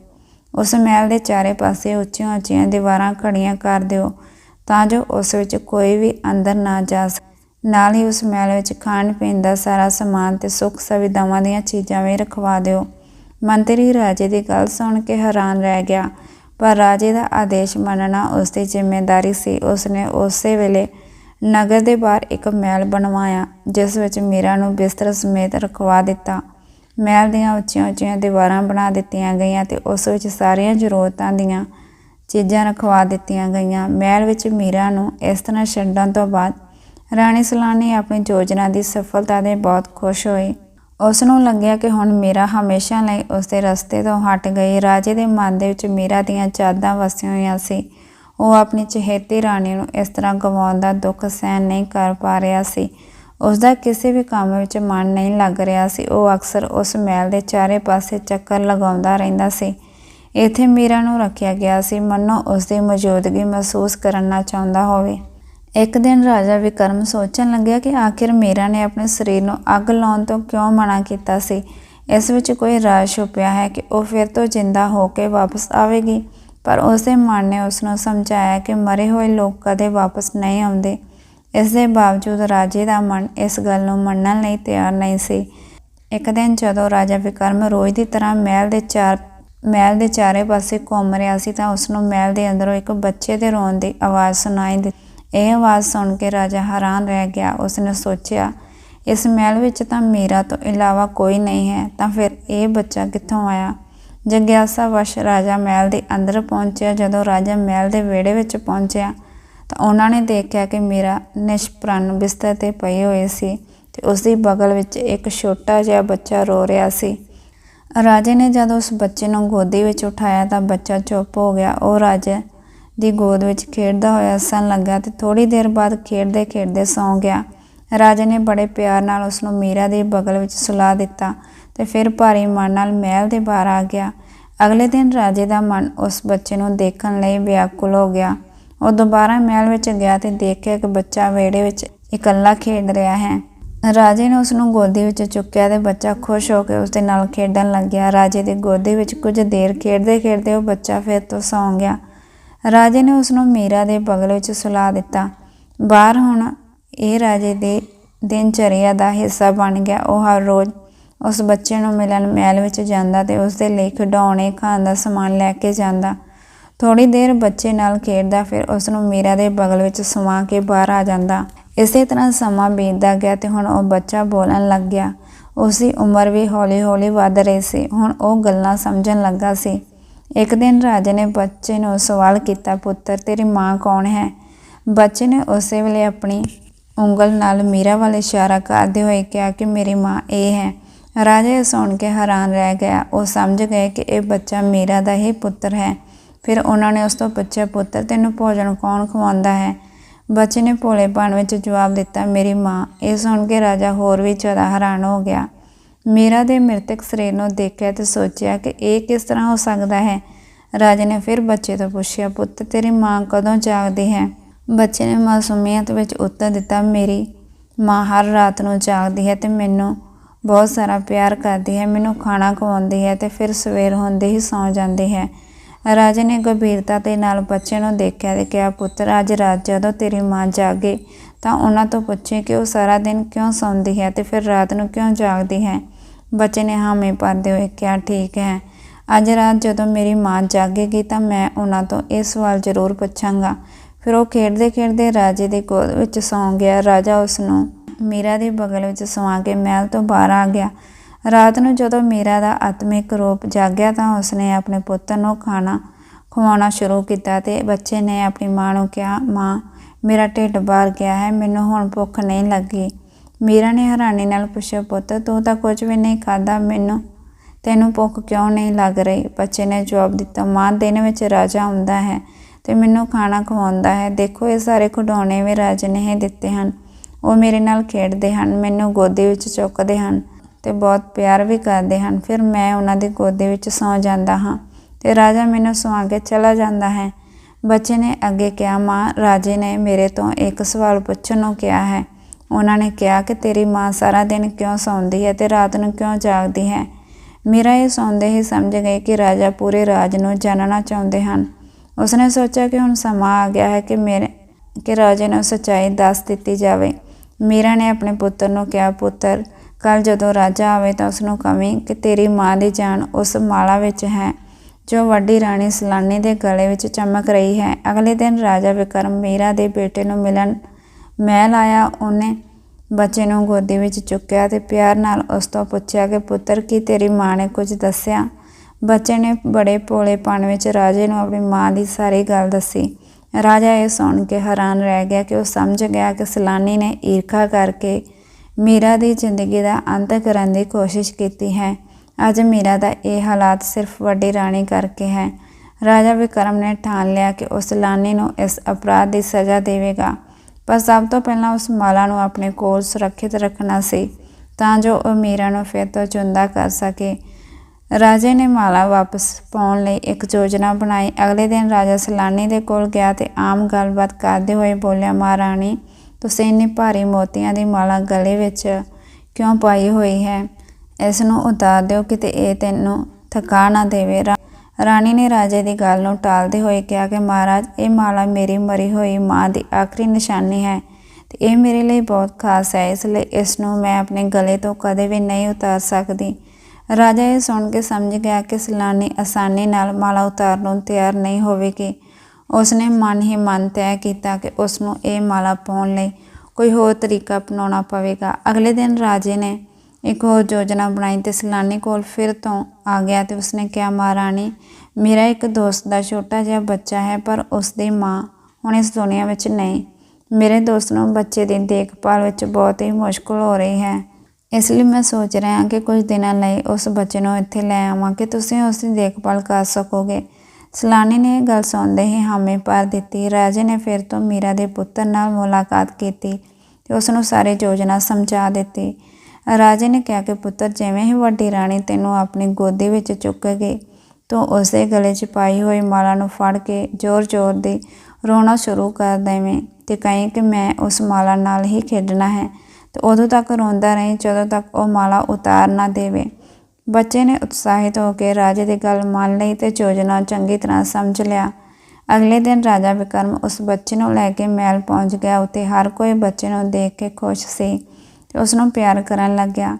ਉਸ ਮਹਿਲ ਦੇ ਚਾਰੇ ਪਾਸੇ ਉੱਚੀਆਂ ਉੱਚੀਆਂ ਦੀਵਾਰਾਂ ਖੜੀਆਂ ਕਰ ਦਿਓ ਤਾਂ ਜੋ ਉਸ ਵਿੱਚ ਕੋਈ ਵੀ ਅੰਦਰ ਨਾ ਜਾ ਸਕੇ। ਨਾਲ ਹੀ ਉਸ ਮਹਿਲ ਵਿੱਚ ਖਾਣ ਪੀਣ ਦਾ ਸਾਰਾ ਸਮਾਨ ਤੇ ਸੁੱਖ ਸੁਵਿਧਾਵਾਂ ਦੀਆਂ ਚੀਜ਼ਾਂ ਵੀ ਰਖਵਾ ਦਿਓ। ਮੰਤਰੀ ਰਾਜੇ ਦੀ ਗੱਲ ਸੁਣ ਕੇ ਹੈਰਾਨ ਰਹਿ ਗਿਆ, ਪਰ ਰਾਜੇ ਦਾ ਆਦੇਸ਼ ਮੰਨਣਾ ਉਸ ਦੀ ਜ਼ਿੰਮੇਵਾਰੀ ਸੀ। ਉਸਨੇ ਉਸੇ ਵੇਲੇ ਨਗਰ ਦੇ ਬਾਹਰ ਇੱਕ ਮਹਿਲ ਬਣਵਾਇਆ, ਜਿਸ ਵਿੱਚ ਮੀਰਾ ਨੂੰ ਬਿਸਤਰ ਸਮੇਤ ਰਖਵਾ ਦਿੱਤਾ। ਮਹਿਲ ਦੀਆਂ ਉੱਚੀਆਂ ਉੱਚੀਆਂ ਦੀਵਾਰਾਂ ਬਣਾ ਦਿੱਤੀਆਂ ਗਈਆਂ ਤੇ ਉਸ ਵਿੱਚ ਸਾਰੀਆਂ ਜ਼ਰੂਰਤਾਂ ਦੀਆਂ ਚੀਜ਼ਾਂ ਰਖਵਾ ਦਿੱਤੀਆਂ ਗਈਆਂ। ਮਹਿਲ ਵਿੱਚ ਮੀਰਾ ਨੂੰ ਇਸ ਤਰ੍ਹਾਂ ਛੱਡਣ ਤੋਂ ਬਾਅਦ ਰਾਣੀ ਸਲਾਨੀ ਆਪਣੀ ਯੋਜਨਾ ਦੀ ਸਫਲਤਾ ਦੇ ਬਹੁਤ ਖੁਸ਼ ਹੋਈ। ਉਸ ਨੂੰ ਲੱਗਿਆ ਕਿ ਹੁਣ ਮੀਰਾ ਹਮੇਸ਼ਾ ਲਈ ਉਸ ਦੇ ਰਸਤੇ ਤੋਂ ਹਟ ਗਈ। ਰਾਜੇ ਦੇ ਮਨ ਦੇ ਵਿੱਚ ਮੀਰਾ ਦੀਆਂ ਚਾਦਾਂ ਵਸੀਆਂ ਹੋਈਆਂ ਸੀ। ਉਹ ਆਪਣੀ ਚਹੇਤੀ ਰਾਣੀ ਨੂੰ ਇਸ ਤਰ੍ਹਾਂ ਗਵਾਉਣ ਦਾ ਦੁੱਖ ਸਹਿਣ ਨਹੀਂ ਕਰ ਪਾ ਰਿਹਾ ਸੀ। ਉਸ ਦਾ ਕਿਸੇ ਵੀ ਕੰਮ ਵਿੱਚ ਮਨ ਨਹੀਂ ਲੱਗ ਰਿਹਾ ਸੀ। ਉਹ ਅਕਸਰ ਉਸ ਮਹਿਲ ਦੇ ਚਾਰੇ ਪਾਸੇ ਚੱਕਰ ਲਗਾਉਂਦਾ ਰਹਿੰਦਾ ਸੀ। ਇੱਥੇ ਮੀਰਾ ਨੂੰ ਰੱਖਿਆ ਗਿਆ ਸੀ। ਮੰਨੋ ਉਸ ਦੀ ਮੌਜੂਦਗੀ ਮਹਿਸੂਸ ਕਰਨਾ ਚਾਹੁੰਦਾ ਹੋਵੇ। ਇੱਕ ਦਿਨ ਰਾਜਾ ਵਿਕਰਮ ਸੋਚਣ ਲੱਗਿਆ ਕਿ ਆਖਿਰ ਮੀਰਾ ਨੇ ਆਪਣੇ ਸਰੀਰ ਨੂੰ ਅੱਗ ਲਾਉਣ ਤੋਂ ਕਿਉਂ ਮਨਾ ਕੀਤਾ ਸੀ? ਇਸ ਵਿੱਚ ਕੋਈ ਰਾਜ ਛੁਪਿਆ ਹੈ ਕਿ ਉਹ ਫਿਰ ਤੋਂ ਜਿੰਦਾ ਹੋ ਕੇ ਵਾਪਸ ਆਵੇਗੀ? ਪਰ ਉਸ ਦੇ ਮਨ ਨੇ ਉਸ ਨੂੰ ਸਮਝਾਇਆ ਕਿ ਮਰੇ ਹੋਏ ਲੋਕ ਕਦੇ ਵਾਪਸ ਨਹੀਂ ਆਉਂਦੇ। ਇਸ ਦੇ ਬਾਵਜੂਦ ਰਾਜੇ ਦਾ ਮਨ ਇਸ ਗੱਲ ਨੂੰ ਮੰਨਣ ਲਈ ਤਿਆਰ ਨਹੀਂ ਸੀ। ਇੱਕ ਦਿਨ ਜਦੋਂ ਰਾਜਾ ਵਿਕਰਮ ਰੋਜ਼ ਦੀ ਤਰ੍ਹਾਂ ਮਹਿਲ ਦੇ ਚਾਰ ਮਹਿਲ ਦੇ ਚਾਰੇ ਪਾਸੇ ਘੁੰਮ ਰਿਹਾ ਸੀ ਤਾਂ ਉਸ ਨੂੰ ਮਹਿਲ ਦੇ ਅੰਦਰੋਂ ਇੱਕ ਬੱਚੇ ਦੇ ਰੋਣ ਦੀ ਆਵਾਜ਼ ਸੁਣਾਈ ਦਿੱਤੀ। ਇਹ ਆਵਾਜ਼ ਸੁਣ ਕੇ ਰਾਜਾ ਹੈਰਾਨ ਰਹਿ ਗਿਆ। ਉਸ ਨੇ ਸੋਚਿਆ, ਇਸ ਮਹਿਲ ਵਿੱਚ ਤਾਂ ਮੇਰਾ ਤੋਂ ਇਲਾਵਾ ਕੋਈ ਨਹੀਂ ਹੈ। ਤਾਂ ਫਿਰ ਇਹ ਬੱਚਾ ਕਿੱਥੋਂ ਆਇਆ? ਜਗਿਆਸਾ ਵਸ਼ ਰਾਜਾ ਮਹਿਲ ਦੇ ਅੰਦਰ ਪਹੁੰਚਿਆ। ਜਦੋਂ ਰਾਜਾ ਮਹਿਲ ਦੇ ਵਿਹੜੇ ਵਿੱਚ ਪਹੁੰਚਿਆ, ਤਾਂ ਉਹਨਾਂ ਨੇ ਦੇਖਿਆ ਕਿ ਮੇਰਾ ਨਿਸ਼ਪਰਨ ਬਿਸਤਰ ਤੇ ਪਈ ਹੋਈ ਸੀ ਤੇ ਉਸ ਦੀ ਬਗਲ ਵਿੱਚ ਇੱਕ ਛੋਟਾ ਜਿਹਾ ਬੱਚਾ ਰੋ ਰਿਹਾ ਸੀ। ਰਾਜੇ ਨੇ ਜਦ ਉਸ ਬੱਚੇ ਨੂੰ ਗੋਦੀ ਵਿੱਚ ਉਠਾਇਆ ਤਾਂ ਬੱਚਾ ਚੁੱਪ ਹੋ ਗਿਆ। ਉਹ ਰਾਜੇ ਦੀ ਗੋਦ ਵਿੱਚ ਖੇਡਦਾ ਹੋਇਆ ਹੱਸਣ ਲੱਗਾ ਤੇ ਥੋੜੀ ਦੇਰ ਬਾਅਦ ਖੇਡਦੇ ਖੇਡਦੇ ਸੌਂ ਗਿਆ। ਰਾਜੇ ਨੇ ਬੜੇ ਪਿਆਰ ਨਾਲ ਉਸ ਨੂੰ ਮੀਰਾ ਦੇ ਬਗਲ ਵਿੱਚ ਸੁਲਾ ਦਿੱਤਾ ਤੇ ਫਿਰ ਭਾਰੀ ਮਨ ਨਾਲ ਮਹਿਲ ਦੇ ਬਾਹਰ ਆ ਗਿਆ। ਅਗਲੇ ਦਿਨ ਰਾਜੇ ਦਾ ਮਨ ਉਸ ਬੱਚੇ ਨੂੰ ਦੇਖਣ ਲਈ ਵਿਆਕੁਲ ਹੋ ਗਿਆ। ਉਹ ਦੁਬਾਰਾ ਮਹਿਲ ਵਿੱਚ ਗਿਆ ਤੇ ਦੇਖਿਆ ਕਿ ਬੱਚਾ ਵਿਹੜੇ ਵਿੱਚ ਇਕੱਲਾ ਖੇਡ ਰਿਹਾ ਹੈ। ਰਾਜੇ ਨੇ ਉਸ ਨੂੰ ਗੋਦੀ ਵਿੱਚ ਚੁੱਕਿਆ ਤੇ ਬੱਚਾ ਖੁਸ਼ ਹੋ ਕੇ ਉਸ ਦੇ ਨਾਲ ਖੇਡਣ ਲੱਗਿਆ। ਰਾਜੇ ਦੇ ਗੋਦੀ ਵਿੱਚ ਕੁਝ ਦੇਰ ਖੇਡਦੇ ਖੇਡਦੇ ਉਹ ਬੱਚਾ ਫਿਰ ਤੋਂ ਸੌਂ ਗਿਆ। ਰਾਜੇ ਨੇ ਉਸ ਨੂੰ ਮੀਰਾ ਦੇ ਬਗਲ ਵਿੱਚ ਸੁਲਾ ਦਿੱਤਾ। ਬਾਹਰ ਹੁਣ ਇਹ ਰਾਜੇ ਦੇ ਦਿਨਚਰਿਆ ਦਾ ਹਿੱਸਾ ਬਣ ਗਿਆ। ਉਹ ਹਰ ਰੋਜ਼ ਉਸ ਬੱਚੇ ਨੂੰ ਮਿਲਣ ਮਹਿਲ ਵਿੱਚ ਜਾਂਦਾ ਤੇ ਉਸ ਦੇ ਲਈ ਖਿਡੌਣੇ, ਖਾਣ ਦਾ ਸਮਾਨ ਲੈ ਕੇ ਜਾਂਦਾ। ਥੋੜੀ ਦੇਰ ਬੱਚੇ ਨਾਲ ਖੇਡਦਾ, ਫਿਰ ਉਸ ਨੂੰ ਮੀਰਾ ਦੇ ਬਗਲ ਵਿੱਚ ਸੁਵਾ ਕੇ ਬਾਹਰ ਆ ਜਾਂਦਾ। ਇਸੇ ਤਰ੍ਹਾਂ ਸਮਾਂ ਬੀਤਦਾ ਗਿਆ ਤੇ ਹੁਣ ਉਹ ਬੱਚਾ ਬੋਲਣ ਲੱਗ ਗਿਆ। ਉਸਦੀ ਉਮਰ ਵੀ ਹੌਲੀ-ਹੌਲੀ ਵੱਧ ਰਹੀ ਸੀ। ਹੁਣ ਉਹ ਗੱਲਾਂ ਸਮਝਣ ਲੱਗਾ ਸੀ। ਇੱਕ ਦਿਨ ਰਾਜੇ ਨੇ ਬੱਚੇ ਨੂੰ ਸਵਾਲ ਕੀਤਾ, ਪੁੱਤਰ, ਤੇਰੀ ਮਾਂ ਕੌਣ ਹੈ? ਬੱਚੇ ਨੇ ਉਸੇ ਵੇਲੇ ਆਪਣੀ ਉਂਗਲ ਨਾਲ ਮੀਰਾ ਵੱਲ ਇਸ਼ਾਰਾ ਕਰਦੇ ਹੋਏ ਕਿਹਾ ਕਿ ਮੇਰੀ ਮਾਂ ਇਹ ਹੈ। ਰਾਜੇ ਸੁਣ ਕੇ ਹੈਰਾਨ ਰਹਿ ਗਿਆ। ਉਹ ਸਮਝ ਗਏ ਕਿ ਇਹ ਬੱਚਾ ਮੀਰਾ ਦਾ ਹੀ ਪੁੱਤਰ ਹੈ। ਫਿਰ ਉਹਨਾਂ ਨੇ ਉਸ ਤੋਂ ਪੁੱਛਿਆ, ਪੁੱਤਰ, ਤੈਨੂੰ ਭੋਜਨ ਕੌਣ ਖਵਾਉਂਦਾ ਹੈ? ਬੱਚੇ ਨੇ ਭੋਲੇਪਣ ਵਿੱਚ ਜਵਾਬ ਦਿੱਤਾ, ਮੇਰੀ ਮਾਂ। ਇਹ ਸੁਣ ਕੇ ਰਾਜਾ ਹੋਰ ਵੀ ਜ਼ਿਆਦਾ ਹੈਰਾਨ ਹੋ ਗਿਆ। ਮੇਰਾ ਦੇ ਮ੍ਰਿਤਕ ਸਰੀਰ ਨੂੰ ਦੇਖਿਆ ਤੇ ਸੋਚਿਆ ਕਿ ਇਹ ਕਿਸ ਤਰ੍ਹਾਂ ਹੋ ਸਕਦਾ ਹੈ। ਰਾਜੇ ਨੇ ਫਿਰ ਬੱਚੇ ਤੋਂ ਪੁੱਛਿਆ, ਪੁੱਤ, ਤੇਰੀ ਮਾਂ ਕਦੋਂ ਜਾਗਦੀ ਹੈ? ਬੱਚੇ ਨੇ ਮਾਸੂਮੀਅਤ ਵਿੱਚ ਉੱਤਰ ਦਿੱਤਾ, ਮੇਰੀ ਮਾਂ ਹਰ ਰਾਤ ਨੂੰ ਜਾਗਦੀ ਹੈ ਤੇ ਮੈਨੂੰ ਬਹੁਤ ਸਾਰਾ ਪਿਆਰ ਕਰਦੀ ਹੈ। ਮੈਨੂੰ ਖਾਣਾ ਖਵਾਉਂਦੀ ਹੈ ਤੇ ਫਿਰ ਸਵੇਰ ਹੁੰਦੇ ਹੀ ਸੌਂ ਜਾਂਦੀ ਹੈ। ਰਾਜੇ ਨੇ ਗੰਭੀਰਤਾ ਦੇ ਨਾਲ ਬੱਚੇ ਨੂੰ ਦੇਖਿਆ ਤੇ ਕਿਹਾ ਪੁੱਤਰ ਅੱਜ ਰਾਤ ਜਦੋਂ ਤੇਰੀ ਮਾਂ ਜਾਗੇ, ਤਾਂ ਉਹਨਾਂ ਤੋਂ ਪੁੱਛੇ ਕਿ ਉਹ ਸਾਰਾ ਦਿਨ ਕਿਉਂ ਸੌਂਦੀ ਹੈ ਤੇ ਫਿਰ ਰਾਤ ਨੂੰ ਕਿਉਂ ਜਾਗਦੀ ਹੈ? ਬੱਚੇ ਨੇ ਹਾਮੀ ਭਰਦੇ ਹੋਏ ਕਿਹਾ, ਠੀਕ ਹੈ, ਅੱਜ ਰਾਤ ਜਦੋਂ ਮੇਰੀ ਮਾਂ ਜਾਗੇਗੀ ਤਾਂ ਮੈਂ ਉਹਨਾਂ ਤੋਂ ਇਹ ਸਵਾਲ ਜ਼ਰੂਰ ਪੁੱਛਾਂਗਾ। ਫਿਰ ਉਹ ਖੇਡਦੇ ਖੇਡਦੇ ਰਾਜੇ ਦੀ ਗੋਦ ਵਿੱਚ ਸੌਂ ਗਿਆ। ਰਾਜਾ ਉਸ ਨੂੰ ਮੀਰਾ ਦੇ ਬਗਲ ਵਿੱਚ ਸਵਾ ਕੇ ਮਹਿਲ ਤੋਂ ਬਾਹਰ ਆ ਗਿਆ। ਰਾਤ ਨੂੰ ਜਦੋਂ ਮੀਰਾ ਦਾ ਆਤਮਿਕ ਰੂਪ ਜਾਗਿਆ ਤਾਂ ਉਸਨੇ ਆਪਣੇ ਪੁੱਤਰ ਨੂੰ ਖਾਣਾ ਖਵਾਉਣਾ ਸ਼ੁਰੂ ਕੀਤਾ ਤੇ ਬੱਚੇ ਨੇ ਆਪਣੀ ਮਾਂ ਨੂੰ ਕਿਹਾ, ਮਾਂ, ਮੇਰਾ ਢਿੱਡ ਬਾਹਰ ਗਿਆ ਹੈ, ਮੈਨੂੰ ਹੁਣ ਭੁੱਖ ਨਹੀਂ ਲੱਗੀ। ਮੀਰਾ ਨੇ ਹੈਰਾਨੀ ਨਾਲ ਪੁੱਛਿਆ, ਪੁੱਤ, ਤੂੰ ਤਾਂ ਕੁਝ ਵੀ ਨਹੀਂ ਖਾਦਾ ਮੈਨੂੰ ਤੈਨੂੰ ਭੁੱਖ ਕਿਉਂ ਨਹੀਂ ਲੱਗ ਰਹੀ? ਬੱਚੇ ਨੇ ਜਵਾਬ ਦਿੱਤਾ, ਮਾਂ, ਦਿਨ ਵਿੱਚ ਰਾਜਾ ਹੁੰਦਾ ਹੈ ਤੇ ਮੈਨੂੰ ਖਾਣਾ ਖਵਾਉਂਦਾ ਹੈ। ਦੇਖੋ, ਇਹ ਸਾਰੇ ਖਿਡੌਣੇ ਵੀ ਰਾਜੇ ਨੇ ਦਿੱਤੇ ਹਨ। ਉਹ ਮੇਰੇ ਨਾਲ ਖੇਡਦੇ ਹਨ, ਮੈਨੂੰ ਗੋਦੀ ਵਿੱਚ ਚੁੱਕਦੇ ਹਨ। ਤੇ ਬਹੁਤ ਪਿਆਰ ਵੀ ਕਰਦੇ ਹਨ। ਫਿਰ ਮੈਂ ਉਹਨਾਂ ਦੀ ਗੋਦੀ ਵਿੱਚ ਸੌਂ ਜਾਂਦਾ ਹਾਂ ਤੇ ਰਾਜਾ ਮੈਨੂੰ ਸੁਆ ਕੇ ਚਲਾ ਜਾਂਦਾ ਹੈ। ਬੱਚੇ ਨੇ ਅੱਗੇ ਕਿਹਾ, ਮਾਂ, ਰਾਜੇ ਨੇ ਮੇਰੇ ਤੋਂ ਇੱਕ ਸਵਾਲ ਪੁੱਛਣ ਨੂੰ ਕਿਹਾ ਹੈ। ਉਹਨਾਂ ਨੇ ਕਿਹਾ ਕਿ ਤੇਰੀ ਮਾਂ ਸਾਰਾ ਦਿਨ ਕਿਉਂ ਸੌਂਦੀ ਹੈ ਤੇ ਰਾਤ ਨੂੰ ਕਿਉਂ ਜਾਗਦੀ ਹੈ? ਮੇਰਾ ਇਹ ਸੌਂਦੇ ਹੀ ਸਮਝ ਗਏ ਕਿ ਰਾਜਾ ਪੂਰੇ ਰਾਜ ਨੂੰ ਜਾਣਨਾ ਚਾਹੁੰਦੇ ਹਨ। ਉਸਨੇ ਸੋਚਿਆ ਕਿ ਹੁਣ ਸਮਾਂ ਆ ਗਿਆ ਹੈ ਕਿ ਮੇਰੇ, ਕਿ ਰਾਜੇ ਨੂੰ ਸੱਚਾਈ ਦੱਸ ਦਿੱਤੀ ਜਾਵੇ। ਮੀਰਾ ਨੇ ਆਪਣੇ ਪੁੱਤਰ ਨੂੰ ਕਿਹਾ, ਪੁੱਤਰ ਕੱਲ ਜਦੋਂ ਰਾਜਾ ਆਵੇ ਤਾਂ ਉਸ ਨੂੰ ਕਵੀਂ ਕਿ ਤੇਰੀ ਮਾਂ ਦੀ ਜਾਨ ਉਸ ਮਾਲਾ ਵਿੱਚ ਹੈ, ਜੋ ਵੱਡੀ ਰਾਣੀ ਸਲਾਨੀ ਦੇ ਗਲੇ ਵਿੱਚ ਚਮਕ ਰਹੀ ਹੈ। ਅਗਲੇ ਦਿਨ ਰਾਜਾ ਵਿਕਰਮ ਮੀਰਾ ਦੇ ਬੇਟੇ ਨੂੰ ਮਿਲਣ ਮਹਿਲ ਆਇਆ। ਉਹਨੇ ਬੱਚੇ ਨੂੰ ਗੋਦੀ ਵਿੱਚ ਚੁੱਕਿਆ ਤੇ ਪਿਆਰ ਨਾਲ ਉਸ ਤੋਂ ਪੁੱਛਿਆ ਕਿ, ਪੁੱਤਰ, ਕੀ ਤੇਰੀ ਮਾਂ ਨੇ ਕੁਝ ਦੱਸਿਆ? ਬੱਚੇ ਨੇ ਬੜੇ ਭੋਲੇਪਣ ਵਿੱਚ ਰਾਜੇ ਨੂੰ ਆਪਣੀ ਮਾਂ ਦੀ ਸਾਰੀ ਗੱਲ ਦੱਸੀ। ਰਾਜਾ ਇਹ ਸੁਣ ਕੇ ਹੈਰਾਨ ਰਹਿ ਗਿਆ ਕਿ ਉਹ ਸਮਝ ਗਿਆ ਕਿ ਸਲਾਨੀ ਨੇ ਈਰਖਾ ਕਰਕੇ ਮੀਰਾ ਦੀ ਜ਼ਿੰਦਗੀ ਦਾ ਅੰਤ ਕਰਨ ਦੀ ਕੋਸ਼ਿਸ਼ ਕੀਤੀ ਹੈ। ਅੱਜ ਮੀਰਾ ਦਾ ਇਹ ਹਾਲਾਤ ਸਿਰਫ ਵੱਡੀ ਰਾਣੀ ਕਰਕੇ ਹੈ। ਰਾਜਾ ਵਿਕਰਮ ਨੇ ਠਾਣ ਲਿਆ ਕਿ ਉਸ ਲਾਨੀ ਨੂੰ ਇਸ ਅਪਰਾਧ ਦੀ ਸਜ਼ਾ ਦੇਵੇਗਾ। ਪਰ ਸਭ ਤੋਂ ਪਹਿਲਾਂ ਉਸ ਮਾਲਾ ਨੂੰ ਆਪਣੇ ਕੋਲ ਸੁਰੱਖਿਅਤ ਰੱਖਣਾ ਸੀ, ਤਾਂ ਜੋ ਉਹ ਮੀਰਾ ਨੂੰ ਫਿਰ ਤੋਂ ਚੁੰਦਾ ਕਰ ਸਕੇ। ਰਾਜੇ ਨੇ ਮਾਲਾ ਵਾਪਸ ਪਾਉਣ ਲਈ ਇੱਕ ਯੋਜਨਾ ਬਣਾਈ। ਅਗਲੇ ਦਿਨ ਰਾਜਾ ਸਲਾਨੀ ਦੇ ਕੋਲ ਗਿਆ ਤੇ ਆਮ ਗੱਲਬਾਤ ਕਰਦੇ ਹੋਏ ਬੋਲਿਆ, ਮਹਾਰਾਣੀ ਤੁਸੀਂ ਇੰਨੀ ਭਾਰੀ ਮੋਤੀਆਂ ਦੀ ਮਾਲਾ ਗਲੇ ਵਿੱਚ ਕਿਉਂ ਪਾਈ ਹੋਈ ਹੈ? ਇਸ ਨੂੰ ਉਤਾਰ ਦਿਓ ਕਿਤੇ ਇਹ ਤੈਨੂੰ ਥਕਾ ਨਾ ਦੇਵੇ। ਰਾ- ਰਾਣੀ ਨੇ ਰਾਜੇ ਦੀ ਗੱਲ ਨੂੰ ਟਾਲਦੇ ਹੋਏ ਕਿਹਾ ਕਿ ਮਹਾਰਾਜ, ਇਹ ਮਾਲਾ ਮੇਰੀ ਮਰੀ ਹੋਈ ਮਾਂ ਦੀ ਆਖਰੀ ਨਿਸ਼ਾਨੀ ਹੈ ਤੇ ਇਹ ਮੇਰੇ ਲਈ ਬਹੁਤ ਖਾਸ ਹੈ, ਇਸ ਲਈ ਇਸ ਨੂੰ ਮੈਂ ਆਪਣੇ ਗਲੇ ਤੋਂ ਕਦੇ ਵੀ ਨਹੀਂ ਉਤਾਰ ਸਕਦੀ। ਰਾਜਾ ਇਹ ਸੁਣ ਕੇ ਸਮਝ ਗਿਆ ਕਿ ਸਲਾਨੀ ਆਸਾਨੀ ਨਾਲ ਮਾਲਾ ਉਤਾਰਨ ਨੂੰ ਤਿਆਰ ਨਹੀਂ ਹੋਵੇਗੀ। ਉਸਨੇ ਮਨ ਹੀ ਮਨ ਤੈਅ ਕੀਤਾ ਕਿ ਉਸ ਨੂੰ ਇਹ ਮਾਲਾ ਪਾਉਣ ਲਈ ਕੋਈ ਹੋਰ ਤਰੀਕਾ ਅਪਣਾਉਣਾ ਪਵੇਗਾ। ਅਗਲੇ ਦਿਨ ਰਾਜੇ ਨੇ ਇੱਕ ਹੋਰ ਯੋਜਨਾ ਬਣਾਈ ਤੇ ਸਲਾਨੀ ਕੋਲ ਫਿਰ ਤੋਂ ਆ ਗਿਆ ਤੇ ਉਸਨੇ ਕਿਹਾ, ਮਹਾਰਾਣੀ, ਮੇਰਾ ਇੱਕ ਦੋਸਤ ਦਾ ਛੋਟਾ ਜਿਹਾ ਬੱਚਾ ਹੈ, ਪਰ ਉਸ ਦੀ ਮਾਂ ਹੁਣ ਇਸ ਦੁਨੀਆ ਵਿੱਚ ਨਹੀਂ। ਮੇਰੇ ਦੋਸਤ ਨੂੰ ਬੱਚੇ ਦੀ ਦੇਖਭਾਲ ਵਿੱਚ ਬਹੁਤ ਹੀ ਮੁਸ਼ਕਲ ਹੋ ਰਹੀ ਹੈ। ਇਸ ਲਈ ਮੈਂ ਸੋਚ ਰਿਹਾ ਹਾਂ ਕਿ ਕੁਝ ਦਿਨਾਂ ਲਈ ਉਸ ਬੱਚੇ ਨੂੰ ਇੱਥੇ ਲੈ ਆਵਾਂ। ਕਿ ਤੁਸੀਂ ਉਸ ਦੀ ਦੇਖਭਾਲ ਕਰ ਸਕੋਗੇ? ਸਲਾਨੀ ਨੇ ਇਹ ਗੱਲ ਸੁਣਦੇ ਹੀ ਹਾਮੀ ਭਰ ਦਿੱਤੀ। ਰਾਜੇ ਨੇ ਫਿਰ ਤੋਂ ਮੀਰਾ ਦੇ ਪੁੱਤਰ ਨਾਲ ਮੁਲਾਕਾਤ ਕੀਤੀ ਤੇ ਉਸ ਨੂੰ ਸਾਰੀ ਯੋਜਨਾ ਸਮਝਾ ਦਿੱਤੀ। ਰਾਜੇ ਨੇ ਕਿਹਾ ਕਿ ਪੁੱਤਰ, ਜਿਵੇਂ ਹੀ ਵੱਡੀ ਰਾਣੀ ਤੈਨੂੰ ਆਪਣੀ ਗੋਦੀ ਵਿੱਚ ਚੁੱਕ ਚੁੱਕੇਗੀ ਤੂੰ ਉਸੇ ਗਲੇ 'ਚ ਪਾਈ ਹੋਈ ਮਾਲਾ ਨੂੰ ਫੜ ਕੇ ਜ਼ੋਰ-ਜ਼ੋਰ ਦੀ ਰੋਣਾ ਸ਼ੁਰੂ ਕਰ ਦੇਵੇਂ ਤੇ ਕਹੀਂ ਕਿ ਮੈਂ ਉਸ ਮਾਲਾ ਨਾਲ ਹੀ ਖੇਡਣਾ ਹੈ ਤੇ ਉਦੋਂ ਤੱਕ ਰੋਂਦਾ ਰਹੀ, ਜਦੋਂ ਤੱਕ ਉਹ ਮਾਲਾ ਉਤਾਰ ਨਾ ਦੇਵੇ। ਬੱਚੇ ਨੇ ਉਤਸ਼ਾਹਿਤ ਹੋ ਕੇ ਰਾਜੇ ਦੀ ਗੱਲ ਮੰਨ ਲਈ ਤੇ ਯੋਜਨਾ ਚੰਗੀ ਤਰ੍ਹਾਂ ਸਮਝ ਲਿਆ। ਅਗਲੇ ਦਿਨ ਰਾਜਾ ਵਿਕਰਮ ਉਸ ਬੱਚੇ ਨੂੰ ਲੈ ਕੇ ਮਹਿਲ ਪਹੁੰਚ ਗਿਆ। ਉੱਥੇ ਹਰ ਕੋਈ ਬੱਚੇ ਨੂੰ ਦੇਖ ਕੇ ਖੁਸ਼ ਸੀ ਤੇ ਉਸ ਨੂੰ ਪਿਆਰ ਕਰਨ ਲੱਗਿਆ।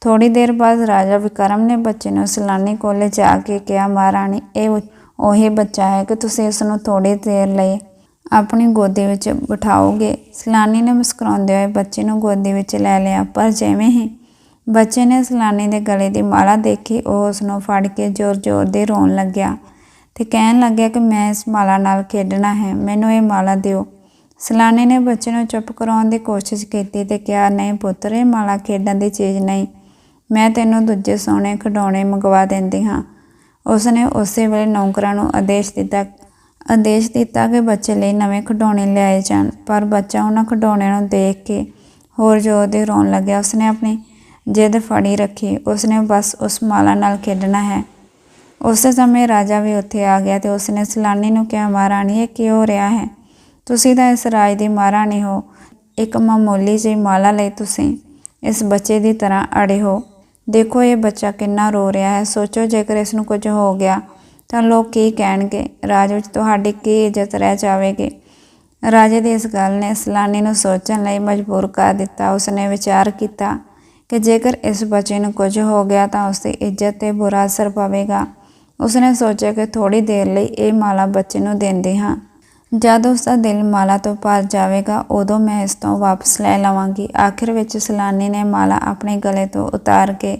ਥੋੜੀ ਦੇਰ ਬਾਅਦ ਰਾਜਾ ਵਿਕਰਮ ਨੇ ਬੱਚੇ ਨੂੰ ਸਲਾਨੀ ਕੋਲ ਜਾ ਕੇ ਕਿਹਾ, ਮਹਾਰਾਣੀ, ਇਹ ਉਹੀ ਬੱਚਾ ਹੈ ਕਿ ਤੁਸੀਂ ਇਸ ਨੂੰ ਥੋੜੀ ਦੇਰ ਲਈ ਆਪਣੀ ਗੋਦੀ ਵਿੱਚ ਬਿਠਾਓਗੇ? ਸਲਾਨੀ ਨੇ ਮੁਸਕਰਾਉਂਦੇ ਹੋਏ ਬੱਚੇ ਨੂੰ ਗੋਦੀ ਵਿੱਚ ਲੈ ਲਿਆ। ਪਰ ਜਿਵੇਂ ਹੀ ਬੱਚੇ ਨੇ ਸਲਾਨੀ ਦੇ ਗਲੇ ਦੀ ਮਾਲਾ ਦੇਖੀ, ਉਹ ਉਸ ਨੂੰ ਫੜ ਕੇ ਜ਼ੋਰ-ਜ਼ੋਰ ਦੇ ਰੋਣ ਲੱਗਿਆ ਤੇ ਕਹਿਣ ਲੱਗਿਆ ਕਿ ਮੈਂ ਇਸ ਮਾਲਾ ਨਾਲ ਖੇਡਣਾ ਹੈ, ਮੈਨੂੰ ਇਹ ਮਾਲਾ ਦਿਓ। ਸਲਾਨੀ ਨੇ ਬੱਚੇ ਨੂੰ ਚੁੱਪ ਕਰਾਉਣ ਦੀ ਕੋਸ਼ਿਸ਼ ਕੀਤੀ ਤੇ ਕਿਹਾ, ਨਹੀਂ ਪੁੱਤਰ, ਇਹ ਮਾਲਾ ਖੇਡਣ ਦੀ ਚੀਜ਼ ਨਹੀਂ। ਮੈਂ ਤੈਨੂੰ ਦੂਜੇ ਸੋਹਣੇ ਖਿਡੌਣੇ ਮੰਗਵਾ ਦਿੰਦੀ ਹਾਂ। ਉਸਨੇ ਉਸੇ ਵੇਲੇ ਨੌਕਰਾਂ ਨੂੰ ਆਦੇਸ਼ ਦਿੱਤਾ ਆਦੇਸ਼ ਦਿੱਤਾ ਕਿ ਬੱਚੇ ਲਈ ਨਵੇਂ ਖਿਡੌਣੇ ਲਿਆਏ ਜਾਣ, ਪਰ ਬੱਚਾ ਉਹਨਾਂ ਖਿਡੌਣਿਆਂ ਨੂੰ ਦੇਖ ਕੇ ਹੋਰ ਜ਼ੋਰ ਦੇ ਰੋਣ ਲੱਗਿਆ। ਉਸਨੇ ਆਪਣੀ ਜਿੱਦ ਫੜੀ ਰੱਖੀ, ਉਸਨੇ ਬਸ ਉਸ ਮਾਲਾ ਨਾਲ ਖੇਡਣਾ ਹੈ। ਉਸੇ ਸਮੇਂ ਰਾਜਾ ਵੀ ਉੱਥੇ ਆ ਗਿਆ ਤੇ ਉਸਨੇ ਸਲਾਨੀ ਨੂੰ ਕਿਹਾ, ਮਹਾਰਾਣੀ, ਇਹ ਕੀ ਹੋ ਰਿਹਾ ਹੈ? ਤੁਸੀਂ ਤਾਂ ਇਸ ਰਾਜ ਦੀ ਮਹਾਰਾਣੀ ਹੋ। ਇੱਕ ਮਾਮੂਲੀ ਜਿਹੀ ਮਾਲਾ ਲਈ ਤੁਸੀਂ ਇਸ ਬੱਚੇ ਦੀ ਤਰ੍ਹਾਂ ਅੜੇ ਹੋ। ਦੇਖੋ, ਇਹ ਬੱਚਾ ਕਿੰਨਾ ਰੋ ਰਿਹਾ ਹੈ। ਸੋਚੋ, ਜੇਕਰ ਇਸ ਨੂੰ ਕੁਝ ਹੋ ਗਿਆ, ਤਾਂ ਲੋਕ ਕੀ ਕਹਿਣਗੇ? ਰਾਜ ਵਿੱਚ ਤੁਹਾਡੀ ਕੀ ਇੱਜ਼ਤ ਰਹਿ ਜਾਵੇਗੀ? ਰਾਜੇ ਦੀ ਇਸ ਗੱਲ ਨੇ ਸਲਾਨੀ ਨੂੰ ਸੋਚਣ ਲਈ ਮਜਬੂਰ ਕਰ ਦਿੱਤਾ। ਉਸਨੇ ਵਿਚਾਰ ਕੀਤਾ ਕਿ ਜੇਕਰ ਇਸ ਬੱਚੇ ਨੂੰ ਕੁਝ ਹੋ ਗਿਆ ਤਾਂ ਉਸ ਦੀ ਇੱਜ਼ਤ ਤੇ ਬੁਰਾ ਅਸਰ ਪਵੇਗਾ। ਉਸਨੇ ਸੋਚਿਆ ਕਿ ਥੋੜੀ ਦੇਰ ਲਈ ਇਹ ਮਾਲਾ ਬੱਚੇ ਨੂੰ ਦਿੰਦੇ ਹਾਂ। ਜਦ ਉਸ ਦਾ ਦਿਲ ਮਾਲਾ ਤੋਂ ਭਰ ਜਾਵੇਗਾ, ਉਦੋਂ ਮੈਂ ਇਸ ਤੋਂ ਵਾਪਸ ਲੈ ਲਵਾਂਗੀ। ਆਖਿਰ ਵਿੱਚ ਸਲਾਨੀ ਨੇ ਮਾਲਾ ਆਪਣੇ ਗਲੇ ਤੋਂ ਉਤਾਰ ਕੇ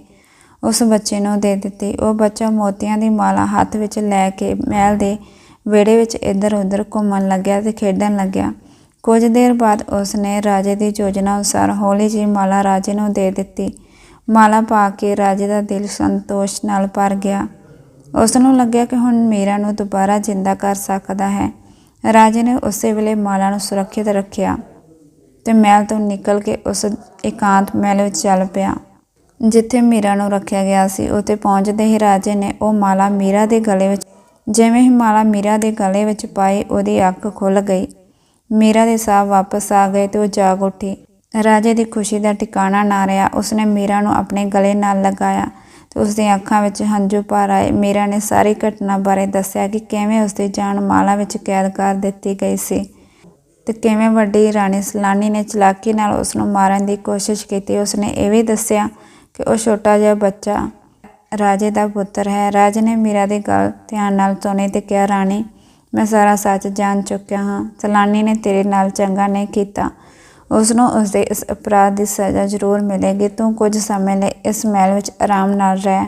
ਉਸ ਬੱਚੇ ਨੂੰ ਦੇ ਦਿੱਤੀ। ਉਹ ਬੱਚਾ ਮੋਤੀਆਂ ਦੀ ਮਾਲਾ ਹੱਥ ਵਿੱਚ ਲੈ ਕੇ ਮਹਿਲ ਦੇ ਵਿਹੜੇ ਵਿੱਚ ਇੱਧਰ-ਉੱਧਰ ਘੁੰਮਣ ਲੱਗਿਆ ਤੇ ਖੇਡਣ ਲੱਗਿਆ। ਕੁਝ ਦੇਰ ਬਾਅਦ ਉਸ ਨੇ ਰਾਜੇ ਦੀ ਯੋਜਨਾ ਅਨੁਸਾਰ ਹੌਲੀ ਜਿਹੀ ਮਾਲਾ ਰਾਜੇ ਨੂੰ ਦੇ ਦਿੱਤੀ। ਮਾਲਾ ਪਾ ਕੇ ਰਾਜੇ ਦਾ ਦਿਲ ਸੰਤੋਸ਼ ਨਾਲ ਭਰ ਗਿਆ। ਉਸ ਨੂੰ ਲੱਗਿਆ ਕਿ ਹੁਣ ਮੀਰਾ ਨੂੰ ਦੁਬਾਰਾ ਜ਼ਿੰਦਾ ਕਰ ਸਕਦਾ ਹੈ। ਰਾਜੇ ਨੇ ਉਸੇ ਵੇਲੇ ਮਾਲਾ ਨੂੰ ਸੁਰੱਖਿਅਤ ਰੱਖਿਆ ਤੇ ਮਹਿਲ ਤੋਂ ਨਿਕਲ ਕੇ ਉਸ ਇਕਾਂਤ ਮਹਿਲ ਵਿੱਚ ਚੱਲ ਪਿਆ। ਜਿੱਥੇ ਮੀਰਾ ਨੂੰ ਰੱਖਿਆ ਗਿਆ ਸੀ, ਉੱਥੇ ਪਹੁੰਚਦੇ ਹੀ ਰਾਜੇ ਨੇ ਉਹ ਮਾਲਾ ਮੀਰਾ ਦੇ ਗਲੇ ਵਿੱਚ, ਜਿਵੇਂ ਹੀ ਮਾਲਾ ਮੀਰਾ ਦੇ ਗਲੇ ਵਿੱਚ ਪਾਈ, ਉਹਦੀ ਅੱਖ ਖੁੱਲ ਗਈ। ਮੀਰਾ ਦੇ ਸਾਹ ਵਾਪਸ ਆ ਗਏ ਤੇ ਉਹ ਜਾਗ ਉੱਠੀ। ਰਾਜੇ ਦੀ ਖੁਸ਼ੀ ਦਾ ਟਿਕਾਣਾ ਨਾ ਰਿਹਾ, ਉਸਨੇ ਮੀਰਾ ਨੂੰ ਆਪਣੇ ਗਲੇ ਨਾਲ ਲਗਾਇਆ ਤੇ ਉਸਦੀਆਂ ਅੱਖਾਂ ਵਿੱਚ ਹੰਝੂ ਭਰ ਆਏ। ਮੀਰਾ ਨੇ ਸਾਰੀ ਘਟਨਾ ਬਾਰੇ ਦੱਸਿਆ ਕਿ ਕਿਵੇਂ ਉਸਦੀ ਜਾਨ ਮਾਲਾ ਵਿੱਚ ਕੈਦ ਕਰ ਦਿੱਤੀ ਗਈ ਸੀ ਤੇ ਕਿਵੇਂ ਵੱਡੀ ਰਾਣੀ ਸਲਾਨੀ ਨੇ ਚਲਾਕੀ ਨਾਲ ਉਸ ਨੂੰ ਮਾਰਨ ਦੀ ਕੋਸ਼ਿਸ਼ ਕੀਤੀ। ਉਸਨੇ ਇਹ ਵੀ ਦੱਸਿਆ ਕਿ ਉਹ ਛੋਟਾ ਜਿਹਾ ਬੱਚਾ ਰਾਜੇ ਦਾ ਪੁੱਤਰ ਹੈ। ਰਾਜੇ ਨੇ ਮੀਰਾ ਦੀ ਗੱਲ ਧਿਆਨ ਨਾਲ ਸੁਣੀ ਤੇ ਕਿਹਾ, ਰਾਣੀ ਮੈਂ ਸਾਰਾ ਸੱਚ ਜਾਣ ਚੁੱਕਿਆ ਹਾਂ। ਸਲਾਨੀ ਨੇ ਤੇਰੇ ਨਾਲ ਚੰਗਾ ਨਹੀਂ ਕੀਤਾ। ਉਸ ਨੂੰ ਉਸ ਦੇ ਇਸ ਅਪਰਾਧ ਦੀ ਸਜ਼ਾ ਜ਼ਰੂਰ ਮਿਲੇਗੀ। ਤੂੰ ਕੁਝ ਸਮੇਂ ਲਈ ਇਸ ਮਹਿਲ ਵਿੱਚ ਆਰਾਮ ਨਾਲ ਰਹਿ।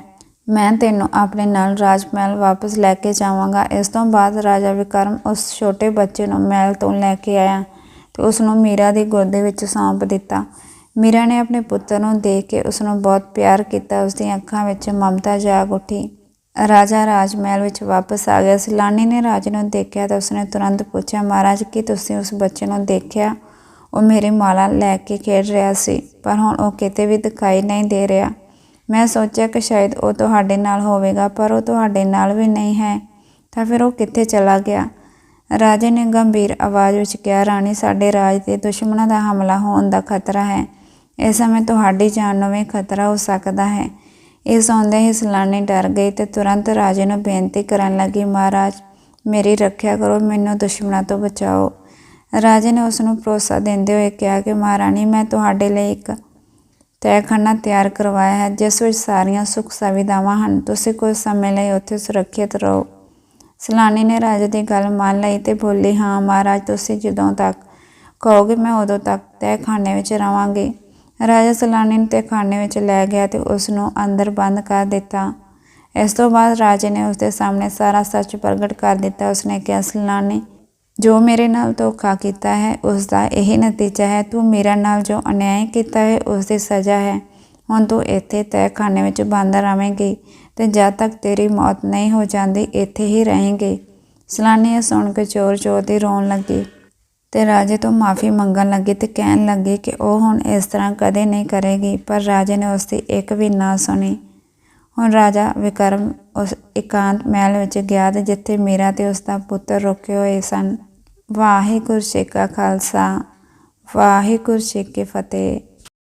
ਮੈਂ ਤੈਨੂੰ ਆਪਣੇ ਨਾਲ ਰਾਜ ਮਹਿਲ ਵਾਪਸ ਲੈ ਕੇ ਜਾਵਾਂਗਾ। ਇਸ ਤੋਂ ਬਾਅਦ ਰਾਜਾ ਵਿਕਰਮ ਉਸ ਛੋਟੇ ਬੱਚੇ ਨੂੰ ਮਹਿਲ ਤੋਂ ਲੈ ਕੇ ਆਇਆ ਤੇ ਉਸ ਨੂੰ ਮੀਰਾ ਦੀ ਗੋਦੇ ਵਿੱਚ ਸੌਂਪ ਦਿੱਤਾ। ਮੀਰਾ ਨੇ ਆਪਣੇ ਪੁੱਤਰ ਨੂੰ ਦੇਖ ਕੇ ਉਸ ਨੂੰ ਬਹੁਤ ਪਿਆਰ ਕੀਤਾ। ਉਸ ਦੀਆਂ ਅੱਖਾਂ ਵਿੱਚ ਮਮਤਾ ਜਾਗ ਉੱਠੀ। ਰਾਜਾ ਰਾਜ ਮਹਿਲ ਵਿੱਚ ਵਾਪਸ ਆ ਗਿਆ ਸਲਾਨੀ ਨੇ ਰਾਜੇ ਨੂੰ ਦੇਖਿਆ ਤਾਂ ਉਸਨੇ ਤੁਰੰਤ ਪੁੱਛਿਆ, ਮਹਾਰਾਜ, ਕੀ ਤੁਸੀਂ ਉਸ ਬੱਚੇ ਨੂੰ ਦੇਖਿਆ? ਉਹ ਮੇਰੇ ਮਾਲਾ ਲੈ ਕੇ ਖੇਡ ਰਿਹਾ ਸੀ, ਪਰ ਹੁਣ ਉਹ ਕਿਤੇ ਵੀ ਦਿਖਾਈ ਨਹੀਂ ਦੇ ਰਿਹਾ। ਮੈਂ ਸੋਚਿਆ ਕਿ ਸ਼ਾਇਦ ਉਹ ਤੁਹਾਡੇ ਨਾਲ ਹੋਵੇਗਾ, ਪਰ ਉਹ ਤੁਹਾਡੇ ਨਾਲ ਵੀ ਨਹੀਂ ਹੈ। ਤਾਂ ਫਿਰ ਉਹ ਕਿੱਥੇ ਚਲਾ ਗਿਆ? ਰਾਜੇ ਨੇ ਗੰਭੀਰ ਆਵਾਜ਼ ਵਿੱਚ ਕਿਹਾ, ਰਾਣੀ, ਸਾਡੇ ਰਾਜ ਤੇ ਦੁਸ਼ਮਣਾਂ ਦਾ ਹਮਲਾ ਹੋਣ ਦਾ ਖਤਰਾ ਹੈ। ਇਸ ਸਮੇਂ ਤੁਹਾਡੀ ਜਾਨ ਨੂੰ ਵੀ ਖਤਰਾ ਹੋ ਸਕਦਾ ਹੈ। ਇਹ ਸੁਣਦੇ ਹੀ ਸਲਾਨੀ ਡਰ ਗਈ ਤੇ ਤੁਰੰਤ ਰਾਜੇ ਨੂੰ ਬੇਨਤੀ ਕਰਨ ਲੱਗੀ, ਮਹਾਰਾਜ, ਮੇਰੀ ਰੱਖਿਆ ਕਰੋ, ਮੈਨੂੰ ਦੁਸ਼ਮਣਾਂ ਤੋਂ ਬਚਾਓ। ਰਾਜੇ ਨੇ ਉਸ ਨੂੰ ਭਰੋਸਾ ਦਿੰਦੇ ਹੋਏ ਕਿਹਾ ਕਿ, ਮਹਾਰਾਣੀ, ਮੈਂ ਤੁਹਾਡੇ ਲਈ ਇੱਕ ਤਹਿਖਾਨਾ ਤਿਆਰ ਕਰਵਾਇਆ ਹੈ, ਜਿਸ ਵਿੱਚ ਸਾਰੀਆਂ ਸੁੱਖ ਸੁਵਿਧਾਵਾਂ ਹਨ। ਤੁਸੀਂ ਕੁਝ ਸਮੇਂ ਲਈ ਉੱਥੇ ਸੁਰੱਖਿਅਤ ਰਹੋ। ਸਲਾਨੀ ਨੇ ਰਾਜੇ ਦੀ ਗੱਲ ਮੰਨ ਲਈ ਤੇ ਬੋਲੀ, ਹਾਂ ਮਹਾਰਾਜ, ਤੁਸੀਂ ਜਦੋਂ ਤੱਕ ਕਹੋਗੇ, ਮੈਂ ਉਦੋਂ ਤੱਕ ਤਹਿਖਾਨੇ ਵਿੱਚ ਰਵਾਂਗੇ। ਰਾਜਾ ਸਲਾਨੀ ਨੂੰ ਤਹਿਖਾਨੇ ਵਿੱਚ ਲੈ ਗਿਆ ਤੇ ਉਸ ਨੂੰ ਅੰਦਰ ਬੰਦ ਕਰ ਦਿੱਤਾ। ਇਸ ਤੋਂ ਬਾਅਦ ਰਾਜੇ ਨੇ ਉਸ ਦੇ ਸਾਹਮਣੇ ਸਾਰਾ ਸੱਚ ਪ੍ਰਗਟ ਕਰ ਦਿੱਤਾ। ਉਸਨੇ ਕਿਹਾ, ਸਲਾਨੀ, ਜੋ ਮੇਰੇ ਨਾਲ ਧੋਖਾ ਕੀਤਾ ਹੈ ਉਸ ਦਾ ਇਹ ਨਤੀਜਾ ਹੈ। ਤੂੰ ਮੇਰੇ ਨਾਲ ਜੋ ਅਨਿਆਏ ਕੀਤਾ ਹੈ ਉਸ ਦੀ ਸਜ਼ਾ ਹੈ। ਹੁਣ ਤੂੰ ਇੱਥੇ ਤਹਿਖਾਨੇ ਵਿੱਚ ਬੰਦ ਰਵੇਂਗੀ ਤੇ ਜਦ ਤੱਕ ਤੇਰੀ ਮੌਤ ਨਹੀਂ ਹੋ ਜਾਂਦੀ, ਇੱਥੇ ਹੀ ਰਹੇਂਗੀ। ਸਲਾਨੀ ਇਹ ਸੁਣ ਕੇ ਚੋਰ ਚੋਰ ਦੀ ਰੋਣ ਲੱਗੀ। ਤੇ ਰਾਜੇ ਤੋਂ ਮਾਫੀ ਮੰਗਣ ਲੱਗੀ ਤੇ ਕਹਿਣ ਲੱਗੀ ਕਿ ਉਹ ਹੁਣ ਇਸ ਤਰ੍ਹਾਂ ਕਦੇ ਨਹੀਂ ਕਰੇਗੀ, ਪਰ ਰਾਜੇ ਨੇ ਉਸ ਦੀ ਇੱਕ ਵੀ ਨਾ ਸੁਣੀ। ਹੁਣ ਰਾਜਾ ਵਿਕਰਮ ਉਸ ਇਕਾਂਤ ਮਹਿਲ ਵਿੱਚ ਗਿਆ ਤੇ ਜਿੱਥੇ ਮੀਰਾ ਤੇ ਉਸ ਦਾ ਪੁੱਤਰ ਰੁਕੇ ਹੋਏ ਸਨ। ਵਾਹਿਗੁਰੂ ਜੀ ਕਾ ਖਾਲਸਾ, ਵਾਹਿਗੁਰੂ ਜੀ ਕੀ ਫਤਿਹ।